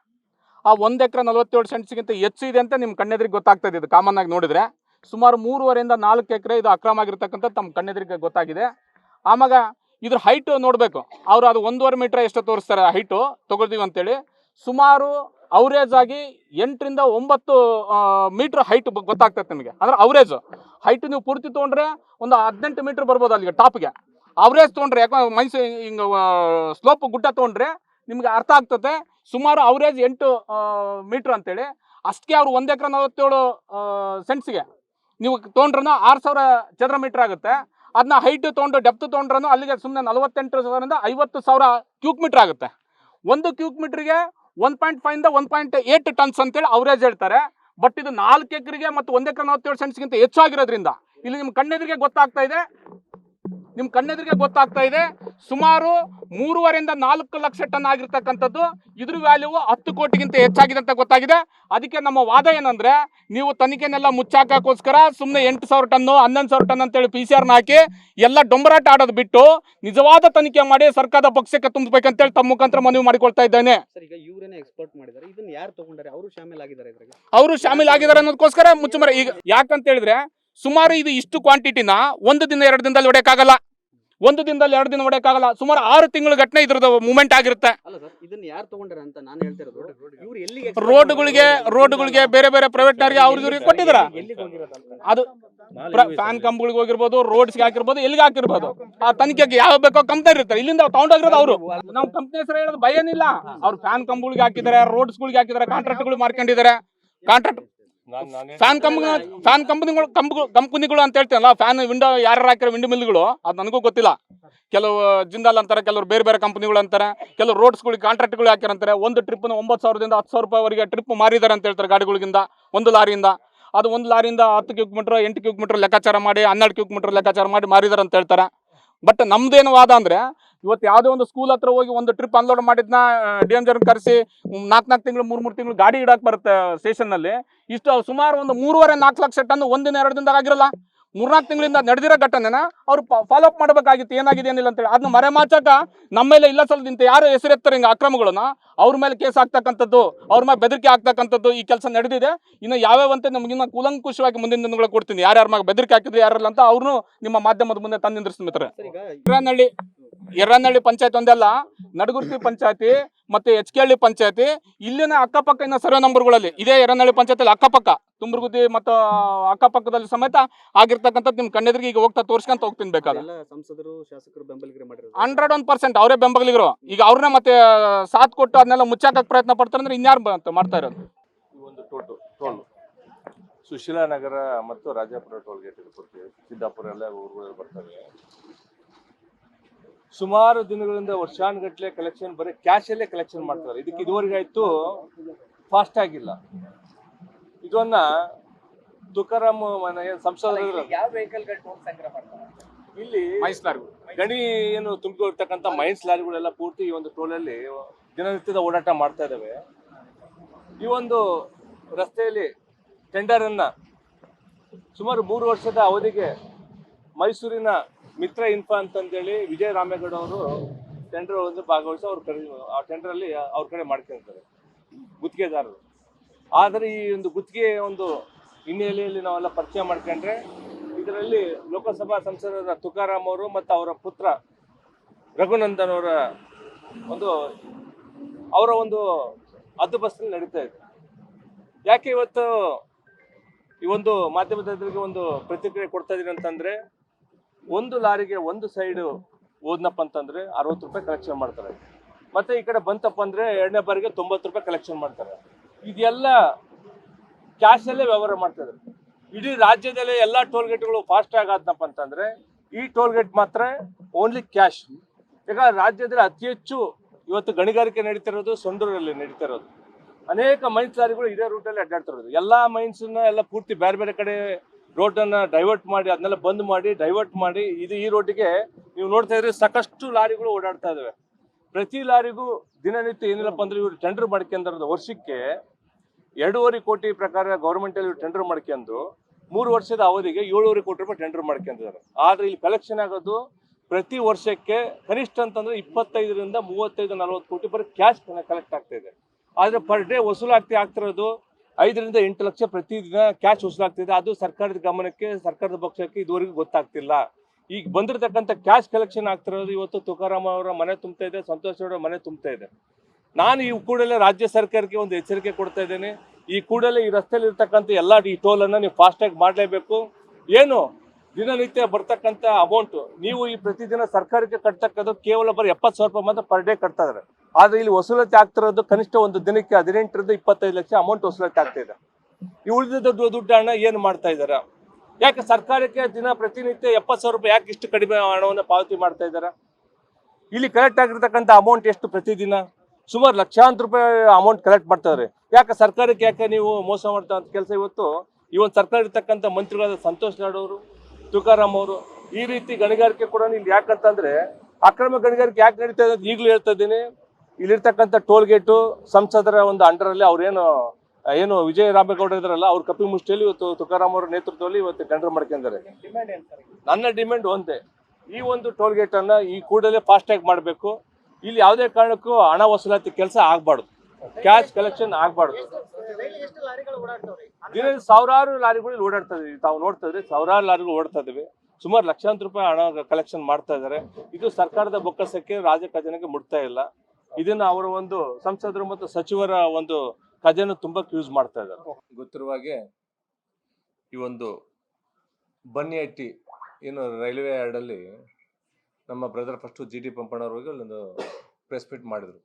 ಆ ಒಂದು ಎಕರೆ ನಲವತ್ತೇಳು ಸೆಂಟ್ಸ್ಗಿಂತ ಹೆಚ್ಚು ಇದೆ ಅಂತ ನಿಮ್ಮ ಕಣ್ಣೆದ್ರಿಗೆ ಗೊತ್ತಾಗ್ತಾ ಇದೆ ಇದು ಕಾಮನ್ ಆಗಿ ನೋಡಿದ್ರೆ. ಸುಮಾರು ಮೂರುವರೆಯಿಂದ ನಾಲ್ಕು ಎಕರೆ ಇದು ಅಕ್ರಮ ಆಗಿರ್ತಕ್ಕಂಥ ತಮ್ಮ ಕಣ್ಣೆದ್ರಿಗೆ ಗೊತ್ತಾಗಿದೆ. ಆಮಾಗ ಇದ್ರ ಹೈಟ್ ನೋಡಬೇಕು. ಅವರು ಅದು ಒಂದೂವರೆ ಮೀಟ್ರ್ ಎಷ್ಟು ತೋರಿಸ್ತಾರೆ ಹೈಟು ತಗೊಳ್ತೀವಿ ಅಂತೇಳಿ. ಸುಮಾರು ಅವರೇಜ್ ಆಗಿ ಎಂಟರಿಂದ ಒಂಬತ್ತು ಮೀಟ್ರ್ ಹೈಟ್ ಗೊತ್ತಾಗ್ತೈತೆ ನಿಮಗೆ. ಅಂದ್ರೆ ಅವರೇಜ್ ಹೈಟ್ ನೀವು ಪೂರ್ತಿ ತೊಗೊಂಡ್ರೆ ಒಂದು ಹದಿನೆಂಟು ಮೀಟ್ರ್ ಬರ್ಬೋದು ಅಲ್ಲಿಗೆ ಟಾಪ್ಗೆ ಅವರೇಜ್ ತೊಗೊಂಡ್ರೆ ಯಾಕಂದ್ರೆ ಮೈಸೂ ಹಿಂಗೆ ಸ್ಲೋಪ್ ಗುಡ್ಡ ತೊಗೊಂಡ್ರೆ ನಿಮ್ಗೆ ಅರ್ಥ ಆಗ್ತದೆ ಸುಮಾರು ಅವರೇಜ್ ಎಂಟು ಮೀಟ್ರ್ ಅಂತೇಳಿ. ಅಷ್ಟಕ್ಕೆ ಅವ್ರು ಒಂದು ಎಕರೆ ನಲವತ್ತೇಳು ಸೆಂಟ್ಸ್ಗೆ ನೀವು ತೊಗೊಂಡ್ರೂ ಆರು ಸಾವಿರ ಚದರ ಮೀಟ್ರ್ ಆಗುತ್ತೆ. ಅದನ್ನ ಹೈಟ್ ತೊಗೊಂಡು ಡೆಪ್ತ್ ತೊಗೊಂಡ್ರೂ ಅಲ್ಲಿಗೆ ಸುಮ್ಮನೆ ನಲವತ್ತೆಂಟು ಸಾವಿರದಿಂದ ಐವತ್ತು ಸಾವಿರ ಕ್ಯೂಕ್ ಮೀಟ್ರ್ ಆಗುತ್ತೆ. ಒಂದು ಕ್ಯೂಕ್ ಮೀಟ್ರಿಗೆ ಒನ್ ಪಾಯಿಂಟ್ ಫೈವ್ ಇಂದ ಒನ್ ಪಾಯಿಂಟ್ ಏಟ್ ಟನ್ಸ್ ಅಂತೇಳಿ ಅವರೇಜ್ ಹೇಳ್ತಾರೆ. ಬಟ್ ಇದು ನಾಲ್ಕು ಎಕರೆಗೆ ಮತ್ತು ಒಂದು ಎಕರೆ ನಲವತ್ತೇಳು ಸೆಂಟ್ಸ್ಗಿಂತ ಹೆಚ್ಚಾಗಿರೋದ್ರಿಂದ, ಇಲ್ಲಿ ನಿಮ್ಮ ಕಣ್ಣೆದುರಿಗೆ ಗೊತ್ತಾಗ್ತಾ ಇದೆ. ನಿಮ್ಮ ಕಣ್ಣೆದುರಿಗೆ ಗೊತ್ತಾಗ್ತಾ ಇದೆ ಸುಮಾರು ಮೂರುವರೆಯಿಂದ ನಾಲ್ಕು ಲಕ್ಷ ಟನ್ ಆಗಿರ್ತಕ್ಕಂಥದ್ದು ಇದ್ರ ವ್ಯಾಲ್ಯೂ ಹತ್ತು ಕೋಟಿಗಿಂತ ಹೆಚ್ಚಾಗಿದೆ ಅಂತ ಗೊತ್ತಾಗಿದೆ. ಅದಕ್ಕೆ ನಮ್ಮ ವಾದ ಏನಂದ್ರೆ ನೀವು ತನಿಖೆನೆಲ್ಲ ಮುಚ್ಚಾಕೋಸ್ಕರ ಸುಮ್ಮನೆ ಎಂಟು ಸಾವಿರ ಟನ್ನು ಹನ್ನೊಂದು ಸಾವಿರ ಟನ್ ಅಂತೇಳಿ ಪಿ ಸಿ ಆರ್ನ ಹಾಕಿ ಎಲ್ಲ ಡೊಂಬರಾಟ ಆಡೋದು ಬಿಟ್ಟು ನಿಜವಾದ ತನಿಖೆ ಮಾಡಿ ಸರ್ಕಾರದ ಪಕ್ಷಕ್ಕೆ ತುಂಬಬೇಕಂತೇಳಿ ತಮ್ಮ ಮುಖಾಂತರ ಮನವಿ ಮಾಡಿಕೊಳ್ತಾ ಇದ್ದೇನೆ. ಸರ್ ಈಗ ಇವರೇನೆ ಎಕ್ಸ್ಪೋರ್ಟ್ ಮಾಡಿದ್ದಾರೆ. ಇದನ್ನ ಯಾರು ತಗೊಂಡಾರೆ? ಅವರು ಶಾಮಿಲ್ ಆಗಿದ್ದಾರೆ ಇದ್ರಾಗ. ಅವರು ಶಾಮೀಲ್ ಆಗಿದ್ದಾರೆ ಅನ್ನೋದಕ್ಕೋಸ್ಕರ ಮುಚ್ಚುಮರೆ ಈಗ ಯಾಕಂತ ಹೇಳಿದ್ರೆ ಸುಮಾರು ಇದು ಇಷ್ಟು ಕ್ವಾಂಟಿಟಿನ ಒಂದು ದಿನ ಎರಡು ದಿನದಲ್ಲಿ ಹೊಡೆಯಕ್ಕಾಗಲ್ಲ. ಒಂದು ದಿನದಲ್ಲಿ ಎರಡು ದಿನ ಹೊಡೆಯಕ್ಕಾಗಲ್ಲ. ಸುಮಾರು ಆರು ತಿಂಗಳ ಘಟನೆ ಇದ್ರದ್ದು ಮೂಮೆಂಟ್ ಆಗಿರುತ್ತೆ. ರೋಡ್ಗಳಿಗೆ ರೋಡ್ಗಳಿಗೆ ಬೇರೆ ಬೇರೆ ಪ್ರೈವೇಟ್ನವ್ರಿಗೆ ಅವ್ರಿಗೆ ಇವ್ರಿಗೆ ಕೊಟ್ಟಿದ್ರ ಅದು ಫ್ಯಾನ್ ಕಂಬಗಳಿಗೆ ಹೋಗಿರ್ಬೋದು ರೋಡ್ಸ್ಗೆ ಹಾಕಿರ್ಬೋದು ಎಲ್ಲಿಗೆ ಹಾಕಿರ್ಬೋದು? ಆ ತನಿಖೆಗೆ ಯಾವ ಬೇಕೋ ಕಂಪ್ನಿ ಇರ್ತಾರೆ ಇಲ್ಲಿಂದ ತಗೊಂಡೋಗಿರೋದು ಅವರು. ನಮ್ಮ ಕಂಪ್ನಿ ಹೆಸರು ಹೇಳೋದು ಭಯ ಏನಿಲ್ಲ ಅವ್ರು ಫ್ಯಾನ್ ಕಂಬಗಳಿಗೆ ಹಾಕಿದ್ದಾರೆ ರೋಡ್ಸ್ಗಳಿಗೆ ಹಾಕಿದ್ದಾರೆ ಕಾಂಟ್ರಾಕ್ಟ್ಗಳು ಮಾಡ್ಕೊಂಡಿದ್ದಾರೆ ಕಾಂಟ್ರಾಕ್ಟ್ ಫ್ಯಾನ್ ಕಂಪನಿ ಫ್ಯಾನ್ ಕಂಪನಿಗಳು ಕಂಪನಿಗಳು ಅಂತ ಹೇಳ್ತೀನಲ್ಲ ಫ್ಯಾನ್ ವಿಂಡೋ ಯಾರು ಹಾಕಿರೋ ವಿಂಡೋ ಮಿಲ್ಗಳು? ಅದು ನನಗೂ ಗೊತ್ತಿಲ್ಲ. ಕೆಲವು ಜಿಂದಾಲ್ ಅಂತಾರೆ ಕೆಲವರು ಬೇರೆ ಬೇರೆ ಕಂಪನಿಗಳು ಅಂತಾರೆ ಕೆಲವು ರೋಡ್ಸ್ಗಳಿಗೆ ಕಾಂಟ್ರಾಕ್ಟ್ಗಳು ಹಾಕಿರಂತಾರೆ ಒಂದು ಟ್ರಿಪ್ನ ಒಂಬತ್ತು ಸಾವಿರದಿಂದ ಹತ್ತು ಸಾವಿರ ರೂಪಾಯಿವರೆಗೆ ಟ್ರಿಪ್ ಮಾರಿದ್ದಾರೆ ಅಂತ ಹೇಳ್ತಾರೆ ಗಾಡಿಗಳಿಗಿಂದ ಒಂದು ಲಾರಿಯಿಂದ. ಅದು ಒಂದು ಲಾರಿಯಿಂದ ಹತ್ತು ಕ್ಯೂಕ್ ಮೀಟರ್ ಎಂಟು ಕ್ಯೂಕ್ ಮೀಟ್ರ್ ಲೆಕ್ಕಾಚಾರ ಮಾಡಿ ಹನ್ನೆರಡು ಕಿಲೋಮೀಟ್ರ್ ಮೀಟ್ರ್ ಲೆಕ್ಕಾಚಾರ ಮಾಡಿ ಮಾರಿದ್ದಾರೆ ಅಂತ ಹೇಳ್ತಾರೆ. ಬಟ್ ನಮ್ದೇನು ವಾದ ಅಂದ್ರೆ ಇವತ್ತು ಯಾವುದೇ ಒಂದು ಸ್ಕೂಲ್ ಹತ್ರ ಹೋಗಿ ಒಂದು ಟ್ರಿಪ್ ಅನ್ಲೋಡ್ ಮಾಡಿದ್ನ ಡಿ ಎಂ ಜರ್ ಕರೆಸಿ ನಾಲ್ಕು ನಾಲ್ಕು ತಿಂಗಳು ಮೂರು ಮೂರು ತಿಂಗಳು ಗಾಡಿ ಇಡಕ್ಕೆ ಬರುತ್ತೆ ಸ್ಟೇಷನ್ನಲ್ಲಿ ಇಷ್ಟು ಸುಮಾರು ಒಂದು ಮೂರುವರೆ ನಾಲ್ಕು ಲಕ್ಷ ಟನ್ ಒಂದಿನ ಎರಡು ದಿನದಾಗ ಆಗಿರಲ್ಲ. ಮೂರ್ನಾಲ್ಕು ತಿಂಗಳಿಂದ ನಡೆದಿರೋ ಘಟನೆನ ಅವ್ರು ಫಾಲೋ ಅಪ್ ಮಾಡಬೇಕಾಗಿತ್ತು ಏನಾಗಿದೆ ಏನಿಲ್ಲ ಅಂತೇಳಿ. ಅದನ್ನ ಮರೆಮಾಚಕ ನಮ್ಮ ಮೇಲೆ ಇಲ್ಲ ಸಲ್ಲದಿಂತ ಯಾರು ಹೆಸರೆತ್ತಾರೆ ಹಿಂಗೆ ಅಕ್ರಮಗಳನ್ನ ಅವ್ರ ಮೇಲೆ ಕೇಸ್ ಆಗ್ತಕ್ಕಂಥದ್ದು ಅವ್ರ ಮೇಲೆ ಬೆದರಿಕೆ ಆಗ್ತಕ್ಕಂಥದ್ದು ಈ ಕೆಲಸ ನಡೆದಿದೆ. ಇನ್ನು ಯಾವ್ಯಾವ ಅಂತ ನಮಗಿನ್ನ ಕೂಲಂಕುಷವಾಗಿ ಮುಂದಿನ ದಿನಗಳು ಕೊಡ್ತೀನಿ. ಯಾರ್ಯಾರ ಮಗ ಬೆದರಿಕೆ ಹಾಕಿದ್ರು ಯಾರಲ್ಲ ಅಂತ ಅವ್ರನ್ನೂ ನಿಮ್ಮ ಮಾಧ್ಯಮದ ಮುಂದೆ ತಂದು ನಿಂದ್ರಿಸ್ತಾರೆ ಎರ್ರನಹಳ್ಳಿ ಪಂಚಾಯತ್ ಒಂದಲ್ಲ ನಡಗುರ್ತಿ ಪಂಚಾಯತಿ ಮತ್ತೆ ಎಚ್ ಕೆ ಹಳ್ಳಿ ಪಂಚಾಯತಿ ಇಲ್ಲಿನ ಅಕ್ಕಪಕ್ಕ ಇನ್ನ ಸರ್ವೆ ನಂಬರ್ಗಳಲ್ಲಿ ಇದೇ ಎರ್ರನಹಳ್ಳಿ ಪಂಚಾಯತ್ ಅಕ್ಕಪಕ್ಕ ತುಂಬುರ್ಗುದ್ದಿ ಮತ್ತು ಅಕ್ಕಪಕ್ಕದಲ್ಲಿ ಸಮೇತ ಆಗಿರ್ತಕ್ಕಂಥದ್ದು ನಿಮ್ ಕಣ್ಣೆದ್ರಿಗೆ ಈಗ ಹೋಗ್ತಾ ತೋರ್ಸ್ಕೊಂತ ಹೋಗ್ತೀನಿ ಬೇಕಾದ್ರೆ ಸಂಸದರು ಶಾಸಕರು ಬೆಂಬಲಿಗರು ಮಾಡಿರೋದು. ಹಂಡ್ರೆಡ್ ಒನ್ ಪರ್ಸೆಂಟ್ ಅವರೇ ಬೆಂಬಲಿಗರು. ಈಗ ಅವ್ರನ್ನ ಮತ್ತೆ ಸಾಥ್ ಕೊಟ್ಟು ಅದನ್ನೆಲ್ಲ ಮುಚ್ಚಾಕಕ್ಕೆ ಪ್ರಯತ್ನ ಪಡ್ತಾರೆ ಅಂದ್ರೆ ಇನ್ಯಾರು ಮಾಡ್ತಾ ಇರೋದು. ಒಂದು ಟೋಟು ಟೋಲ್. ಸುಶೀಲಾ ನಗರ ಮತ್ತು ರಾಜಾಪುರ ಟೋಲ್ ಗೇಟ್ ಸಿದ್ದಾಪುರ ಎಲ್ಲ ಊರುಗಳಲ್ಲಿ ಬರ್ತವೆ ಸುಮಾರು ದಿನಗಳಿಂದ ವರ್ಷಾನುಗಟ್ಟಲೆ ಕಲೆಕ್ಷನ್ ಬರೀ ಕ್ಯಾಶ್ ಅಲ್ಲೇ ಕಲೆಕ್ಷನ್ ಮಾಡ್ತಾರೆ. ಇದಕ್ಕೆ ಇದುವರೆಗೆ ಆಯ್ತು ಫಾಸ್ಟ್ ಆಗಿಲ್ಲ. ಇದನ್ನ ತುಕಾರಾಮ್ ಮನೆ ಸಂಸದರು ಇಲ್ಲಿ ಗಣಿ ಏನು ತುಂಬಿಕೊಳ್ತಕ್ಕಂಥ ಮೈನ್ಸ್ ಲಾರಿಗಳೆಲ್ಲ ಪೂರ್ತಿ ಈ ಒಂದು ಟೋಲಲ್ಲಿ ದಿನನಿತ್ಯದ ಓಡಾಟ ಮಾಡ್ತಾ ಇದ್ದಾವೆ ಈ ಒಂದು ರಸ್ತೆಯಲ್ಲಿ ಟೆಂಡರನ್ನು ಸುಮಾರು ಮೂರು ವರ್ಷದ ಅವಧಿಗೆ ಮೈಸೂರಿನ ಮಿತ್ರ ಇನ್ಫಾ ಅಂತಂದೇಳಿ ವಿಜಯ ರಾಮೇಗೌಡ ಅವರು ಟೆಂಡರ್ ಒಂದು ಭಾಗವಹಿಸಿ ಅವ್ರ ಕರೆ ಆ ಟೆಂಡರಲ್ಲಿ ಅವ್ರ ಕಡೆ ಮಾಡ್ಕೊಳ್ತಾರೆ ಗುತ್ತಿಗೆದಾರರು. ಆದರೆ ಈ ಒಂದು ಗುತ್ತಿಗೆ ಒಂದು ಹಿನ್ನೆಲೆಯಲ್ಲಿ ನಾವೆಲ್ಲ ಪರಿಚಯ ಮಾಡ್ಕೊಂಡ್ರೆ ಇದರಲ್ಲಿ ಲೋಕಸಭಾ ಸಂಸದರ ತುಕಾರಾಮ್ ಅವರು ಮತ್ತು ಅವರ ಪುತ್ರ ರಘುನಂದನ್ ಅವರ ಒಂದು ಅವರ ಒಂದು ಹದ್ದುಬಸ್ತಿನಲ್ಲಿ ನಡೀತಾ ಇದೆ. ಯಾಕೆ ಇವತ್ತು ಈ ಒಂದು ಮಾಧ್ಯಮದ ಒಂದು ಪ್ರತಿಕ್ರಿಯೆ ಕೊಡ್ತಾ ಇದೀನಿ ಅಂತಂದ್ರೆ ಒಂದು ಲಾರಿಗೆ ಒಂದು ಸೈಡ್ ಹೋದ್ನಪ್ಪ ಅಂತಂದ್ರೆ ಅರವತ್ತು ರೂಪಾಯಿ ಕಲೆಕ್ಷನ್ ಮಾಡ್ತಾರೆ. ಮತ್ತೆ ಈ ಕಡೆ ಬಂತಪ್ಪ ಅಂದ್ರೆ ಎರಡನೇ ಬಾರಿಗೆ ತೊಂಬತ್ತು ರೂಪಾಯಿ ಕಲೆಕ್ಷನ್ ಮಾಡ್ತಾರೆ. ಇದೆಲ್ಲ ಕ್ಯಾಶ್ ಅಲ್ಲೇ ವ್ಯವಹಾರ ಮಾಡ್ತಾರೆ ಇಡೀ ರಾಜ್ಯದಲ್ಲೇ ಎಲ್ಲಾ ಟೋಲ್ ಗೇಟ್ಗಳು ಫಾಸ್ಟ್ ಟ್ಯಾಗ್ ಆದ್ನಪ್ಪ ಅಂತಂದ್ರೆ ಈ ಟೋಲ್ ಗೇಟ್ ಮಾತ್ರ ಓನ್ಲಿ ಕ್ಯಾಶ್ ಈಗ ರಾಜ್ಯದಲ್ಲಿ ಅತಿ ಹೆಚ್ಚು ಇವತ್ತು ಗಣಿಗಾರಿಕೆ ನಡೀತಿರೋದು ಸೊಂಡೂರಲ್ಲಿ ನಡೀತಿರೋದು. ಅನೇಕ ಮೈನ್ಸ್ ಲಾರಿಗಳು ಇದೇ ರೂಟಲ್ಲಿ ಅಡ್ಡಾಡ್ತಿರೋದು. ಎಲ್ಲಾ ಮೈನ್ಸ್ನ ಎಲ್ಲ ಪೂರ್ತಿ ಬೇರೆ ಬೇರೆ ಕಡೆ ರೋಡನ್ನ ಡೈವರ್ಟ್ ಮಾಡಿ ಅದನ್ನೆಲ್ಲ ಬಂದ್ ಮಾಡಿ ಡೈವರ್ಟ್ ಮಾಡಿ, ಇದು ಈ ರೋಡಿಗೆ ನೀವು ನೋಡ್ತಾ ಇದ್ರೆ ಸಾಕಷ್ಟು ಲಾರಿಗಳು ಓಡಾಡ್ತಾ ಇದಾವೆ. ಪ್ರತಿ ಲಾರಿಗೂ ದಿನನಿತ್ಯ ಏನಿಲ್ಲಪ್ಪ ಅಂದ್ರೆ ಇವರು ಟೆಂಡರ್ ಮಾಡ್ಕೊಂಡ್ರದ ವರ್ಷಕ್ಕೆ ಎರಡೂವರೆ ಕೋಟಿ ಪ್ರಕಾರ ಗೌರ್ಮೆಂಟ್ ಅಲ್ಲಿ ಟೆಂಡರ್ ಮಾಡ್ಕೊಂಡು ಮೂರು ವರ್ಷದ ಅವಧಿಗೆ ಏಳುವರೆ ಕೋಟಿ ರೂಪಾಯಿ ಟೆಂಡರ್ ಮಾಡ್ಕೊಂಡಿದ್ದಾರೆ. ಆದ್ರೆ ಇಲ್ಲಿ ಕಲೆಕ್ಷನ್ ಆಗೋದು ಪ್ರತಿ ವರ್ಷಕ್ಕೆ ಕನಿಷ್ಠ ಅಂತಂದ್ರೆ ಇಪ್ಪತ್ತೈದರಿಂದ ಮೂವತ್ತೈದು ನಲವತ್ತು ಕೋಟಿ ಬರೀ ಕ್ಯಾಶ್ ಕಲೆಕ್ಟ್ ಆಗ್ತಾ ಇದೆ. ಆದ್ರೆ ಪರ್ ಡೇ ವಸೂಲಾಗ್ತಿ ಆಗ್ತಿರೋದು ಐದರಿಂದ ಎಂಟು ಲಕ್ಷ ಪ್ರತಿದಿನ ಕ್ಯಾಶ್ ವಸೂಲಾಗ್ತಿದೆ. ಅದು ಸರ್ಕಾರದ ಗಮನಕ್ಕೆ, ಸರ್ಕಾರದ ಪಕ್ಷಕ್ಕೆ ಇದುವರೆಗೂ ಗೊತ್ತಾಗ್ತಿಲ್ಲ. ಈಗ ಬಂದಿರತಕ್ಕಂಥ ಕ್ಯಾಶ್ ಕಲೆಕ್ಷನ್ ಆಗ್ತಿರೋದು ಇವತ್ತು ತುಕಾರಾಮ ಅವರ ಮನೆ ತುಂಬ್ತಾ ಇದೆ, ಸಂತೋಷ್ ಅವರ ಮನೆ ತುಂಬ್ತಾ ಇದೆ. ನಾನು ಈ ಕೂಡಲೇ ರಾಜ್ಯ ಸರ್ಕಾರಕ್ಕೆ ಒಂದು ಎಚ್ಚರಿಕೆ ಕೊಡ್ತಾ ಇದ್ದೇನೆ. ಈ ಕೂಡಲೇ ಈ ರಸ್ತೆಯಲ್ಲಿ ಇರ್ತಕ್ಕಂಥ ಎಲ್ಲ ಈ ಟೋಲನ್ನು ನೀವು ಫಾಸ್ಟ್ಯಾಗ್ ಮಾಡಲೇಬೇಕು. ಏನು? ದಿನನಿತ್ಯ ಬರ್ತಕ್ಕಂಥ ಅಮೌಂಟ್ ನೀವು ಈ ಪ್ರತಿದಿನ ಸರ್ಕಾರಕ್ಕೆ ಕಟ್ಟತಕ್ಕದ್ದು ಕೇವಲ ಬರೀ ಎಪ್ಪತ್ತು ಸಾವಿರ ರೂಪಾಯಿ ಮಾತ್ರ ಪರ್ ಡೇ ಕಟ್ತಾ ಇದ್ದಾರೆ ಆದ್ರೆ ಇಲ್ಲಿ ವಸೂಲಾತಿ ಆಗ್ತಿರೋದು ಕನಿಷ್ಠ ಒಂದು ದಿನಕ್ಕೆ ಹದಿನೆಂಟರಿಂದ ಇಪ್ಪತ್ತೈದು ಲಕ್ಷ ಅಮೌಂಟ್ ವಸೂಲಾತಿ ಆಗ್ತಾ ಇದೆ. ಈ ಉಳಿದ ದುಡ್ಡು ಹಣ ಏನು ಮಾಡ್ತಾ ಇದ್ದಾರೆ ಯಾಕೆ ಸರ್ಕಾರಕ್ಕೆ ದಿನ ಪ್ರತಿನಿತ್ಯ ಎಪ್ಪತ್ತು ಸಾವಿರ ರೂಪಾಯಿ ಯಾಕೆ ಇಷ್ಟು ಕಡಿಮೆ ಹಣವನ್ನು ಪಾವತಿ ಮಾಡ್ತಾ ಇದ್ದಾರೆ ಇಲ್ಲಿ ಕಲೆಕ್ಟ್ ಆಗಿರ್ತಕ್ಕಂಥ ಅಮೌಂಟ್ ಎಷ್ಟು ಪ್ರತಿದಿನ? ಸುಮಾರು ಲಕ್ಷಾಂತರ ರೂಪಾಯಿ ಅಮೌಂಟ್ ಕಲೆಕ್ಟ್ ಮಾಡ್ತಾರೆ ಯಾಕೆ ಸರ್ಕಾರಕ್ಕೆ ಯಾಕೆ ನೀವು ಮೋಸ ಮಾಡ್ತಾ ಅಂತ ಕೆಲಸ ಇವತ್ತು? ಈ ಒಂದು ಸರ್ಕಾರ ಇರ್ತಕ್ಕಂಥ ಮಂತ್ರಿಗಳಾದ ಸಂತೋಷ್ ಲಾಡೋರು ತುಕಾರಾಮ್ ಅವರು ಈ ರೀತಿ ಗಣಿಗಾರಿಕೆ ಕೂಡ ಇಲ್ಲಿ ಯಾಕಂತಂದ್ರೆ ಅಕ್ರಮ ಗಣಿಗಾರಿಕೆ ಯಾಕೆ ನಡೀತಾ ಇದೆ ಅಂತ ಈಗಲೂ ಹೇಳ್ತಾ ಇದ್ದೀನಿ. ಇಲ್ಲಿರ್ತಕ್ಕಂಥ ಟೋಲ್ ಗೇಟು ಸಂಸದರ ಒಂದು ಅಂಡರಲ್ಲಿ ಅವ್ರೇನು, ಏನು ವಿಜಯ ರಾಮೇಗೌಡ ಇದ್ರಲ್ಲ ಅವ್ರ ಕಪಿ ಮುಷ್ಟಿಯಲ್ಲಿ ಇವತ್ತು ತುಕಾರಾಮ್ ಅವರ ನೇತೃತ್ವದಲ್ಲಿ ಇವತ್ತು ಟೆಂಡರ್ ಮಾಡ್ಕೊಂಡಿದ್ದಾರೆ ನನ್ನ ಡಿಮ್ಯಾಂಡ್ ಒಂದೇ, ಈ ಒಂದು ಟೋಲ್ ಗೇಟ್ ಅನ್ನ ಈ ಕೂಡಲೇ ಫಾಸ್ಟ್ ಆಗಿ ಮಾಡಬೇಕು. ಇಲ್ಲಿ ಯಾವುದೇ ಕಾರಣಕ್ಕೂ ಹಣ ವಸೂಲಾತಿ ಕೆಲಸ ಆಗಬಾರ್ದು. ಕ್ಯಾಶ್ ಕಲೆಕ್ಷನ್ ಆಗ್ಬಾರ್ದು. ದಿನ ಸಾವಿರಾರು ಲಾರಿಗಳು ಓಡಾಡ್ತಾ ಇದೀವಿ ತಾವು ನೋಡ್ತಾ ಇದ್ರೆ ಸಾವಿರಾರು ಲಾರಿಗಳು ಓಡ್ತಾ ಸುಮಾರು ಲಕ್ಷಾಂತರ ರೂಪಾಯಿ ಹಣ ಕಲೆಕ್ಷನ್ ಮಾಡ್ತಾ ಇದ್ದಾರೆ. ಇದು ಸರ್ಕಾರದ ಬೊಕ್ಕಸಕ್ಕೆ ರಾಜ ಖಜಾನೆಗೆ ಮುಟ್ತಾ ಇಲ್ಲ. ಇದನ್ನ ಅವರ ಒಂದು ಸಂಸದರು ಮತ್ತು ಸಚಿವರ ಒಂದು ಖಜಾನೆ ತುಂಬಾ ಯೂಸ್ ಮಾಡ್ತಾ ಇದ್ದಾರೆ. ಗೊತ್ತಿರುವ ಹಾಗೆ ಈ ಒಂದು ಬನ್ನಿಹಟ್ಟಿ ಏನು ರೈಲ್ವೆ ಯಾರ್ಡಲ್ಲಿ ನಮ್ಮ ಬ್ರದರ್ ಫಸ್ಟು ಜಿ ಟಿ ಪಂಪಣ್ಣವ್ರಿಗೆ ಅಲ್ಲೊಂದು ಪ್ರೆಸ್ ಮೀಟ್ ಮಾಡಿದರು.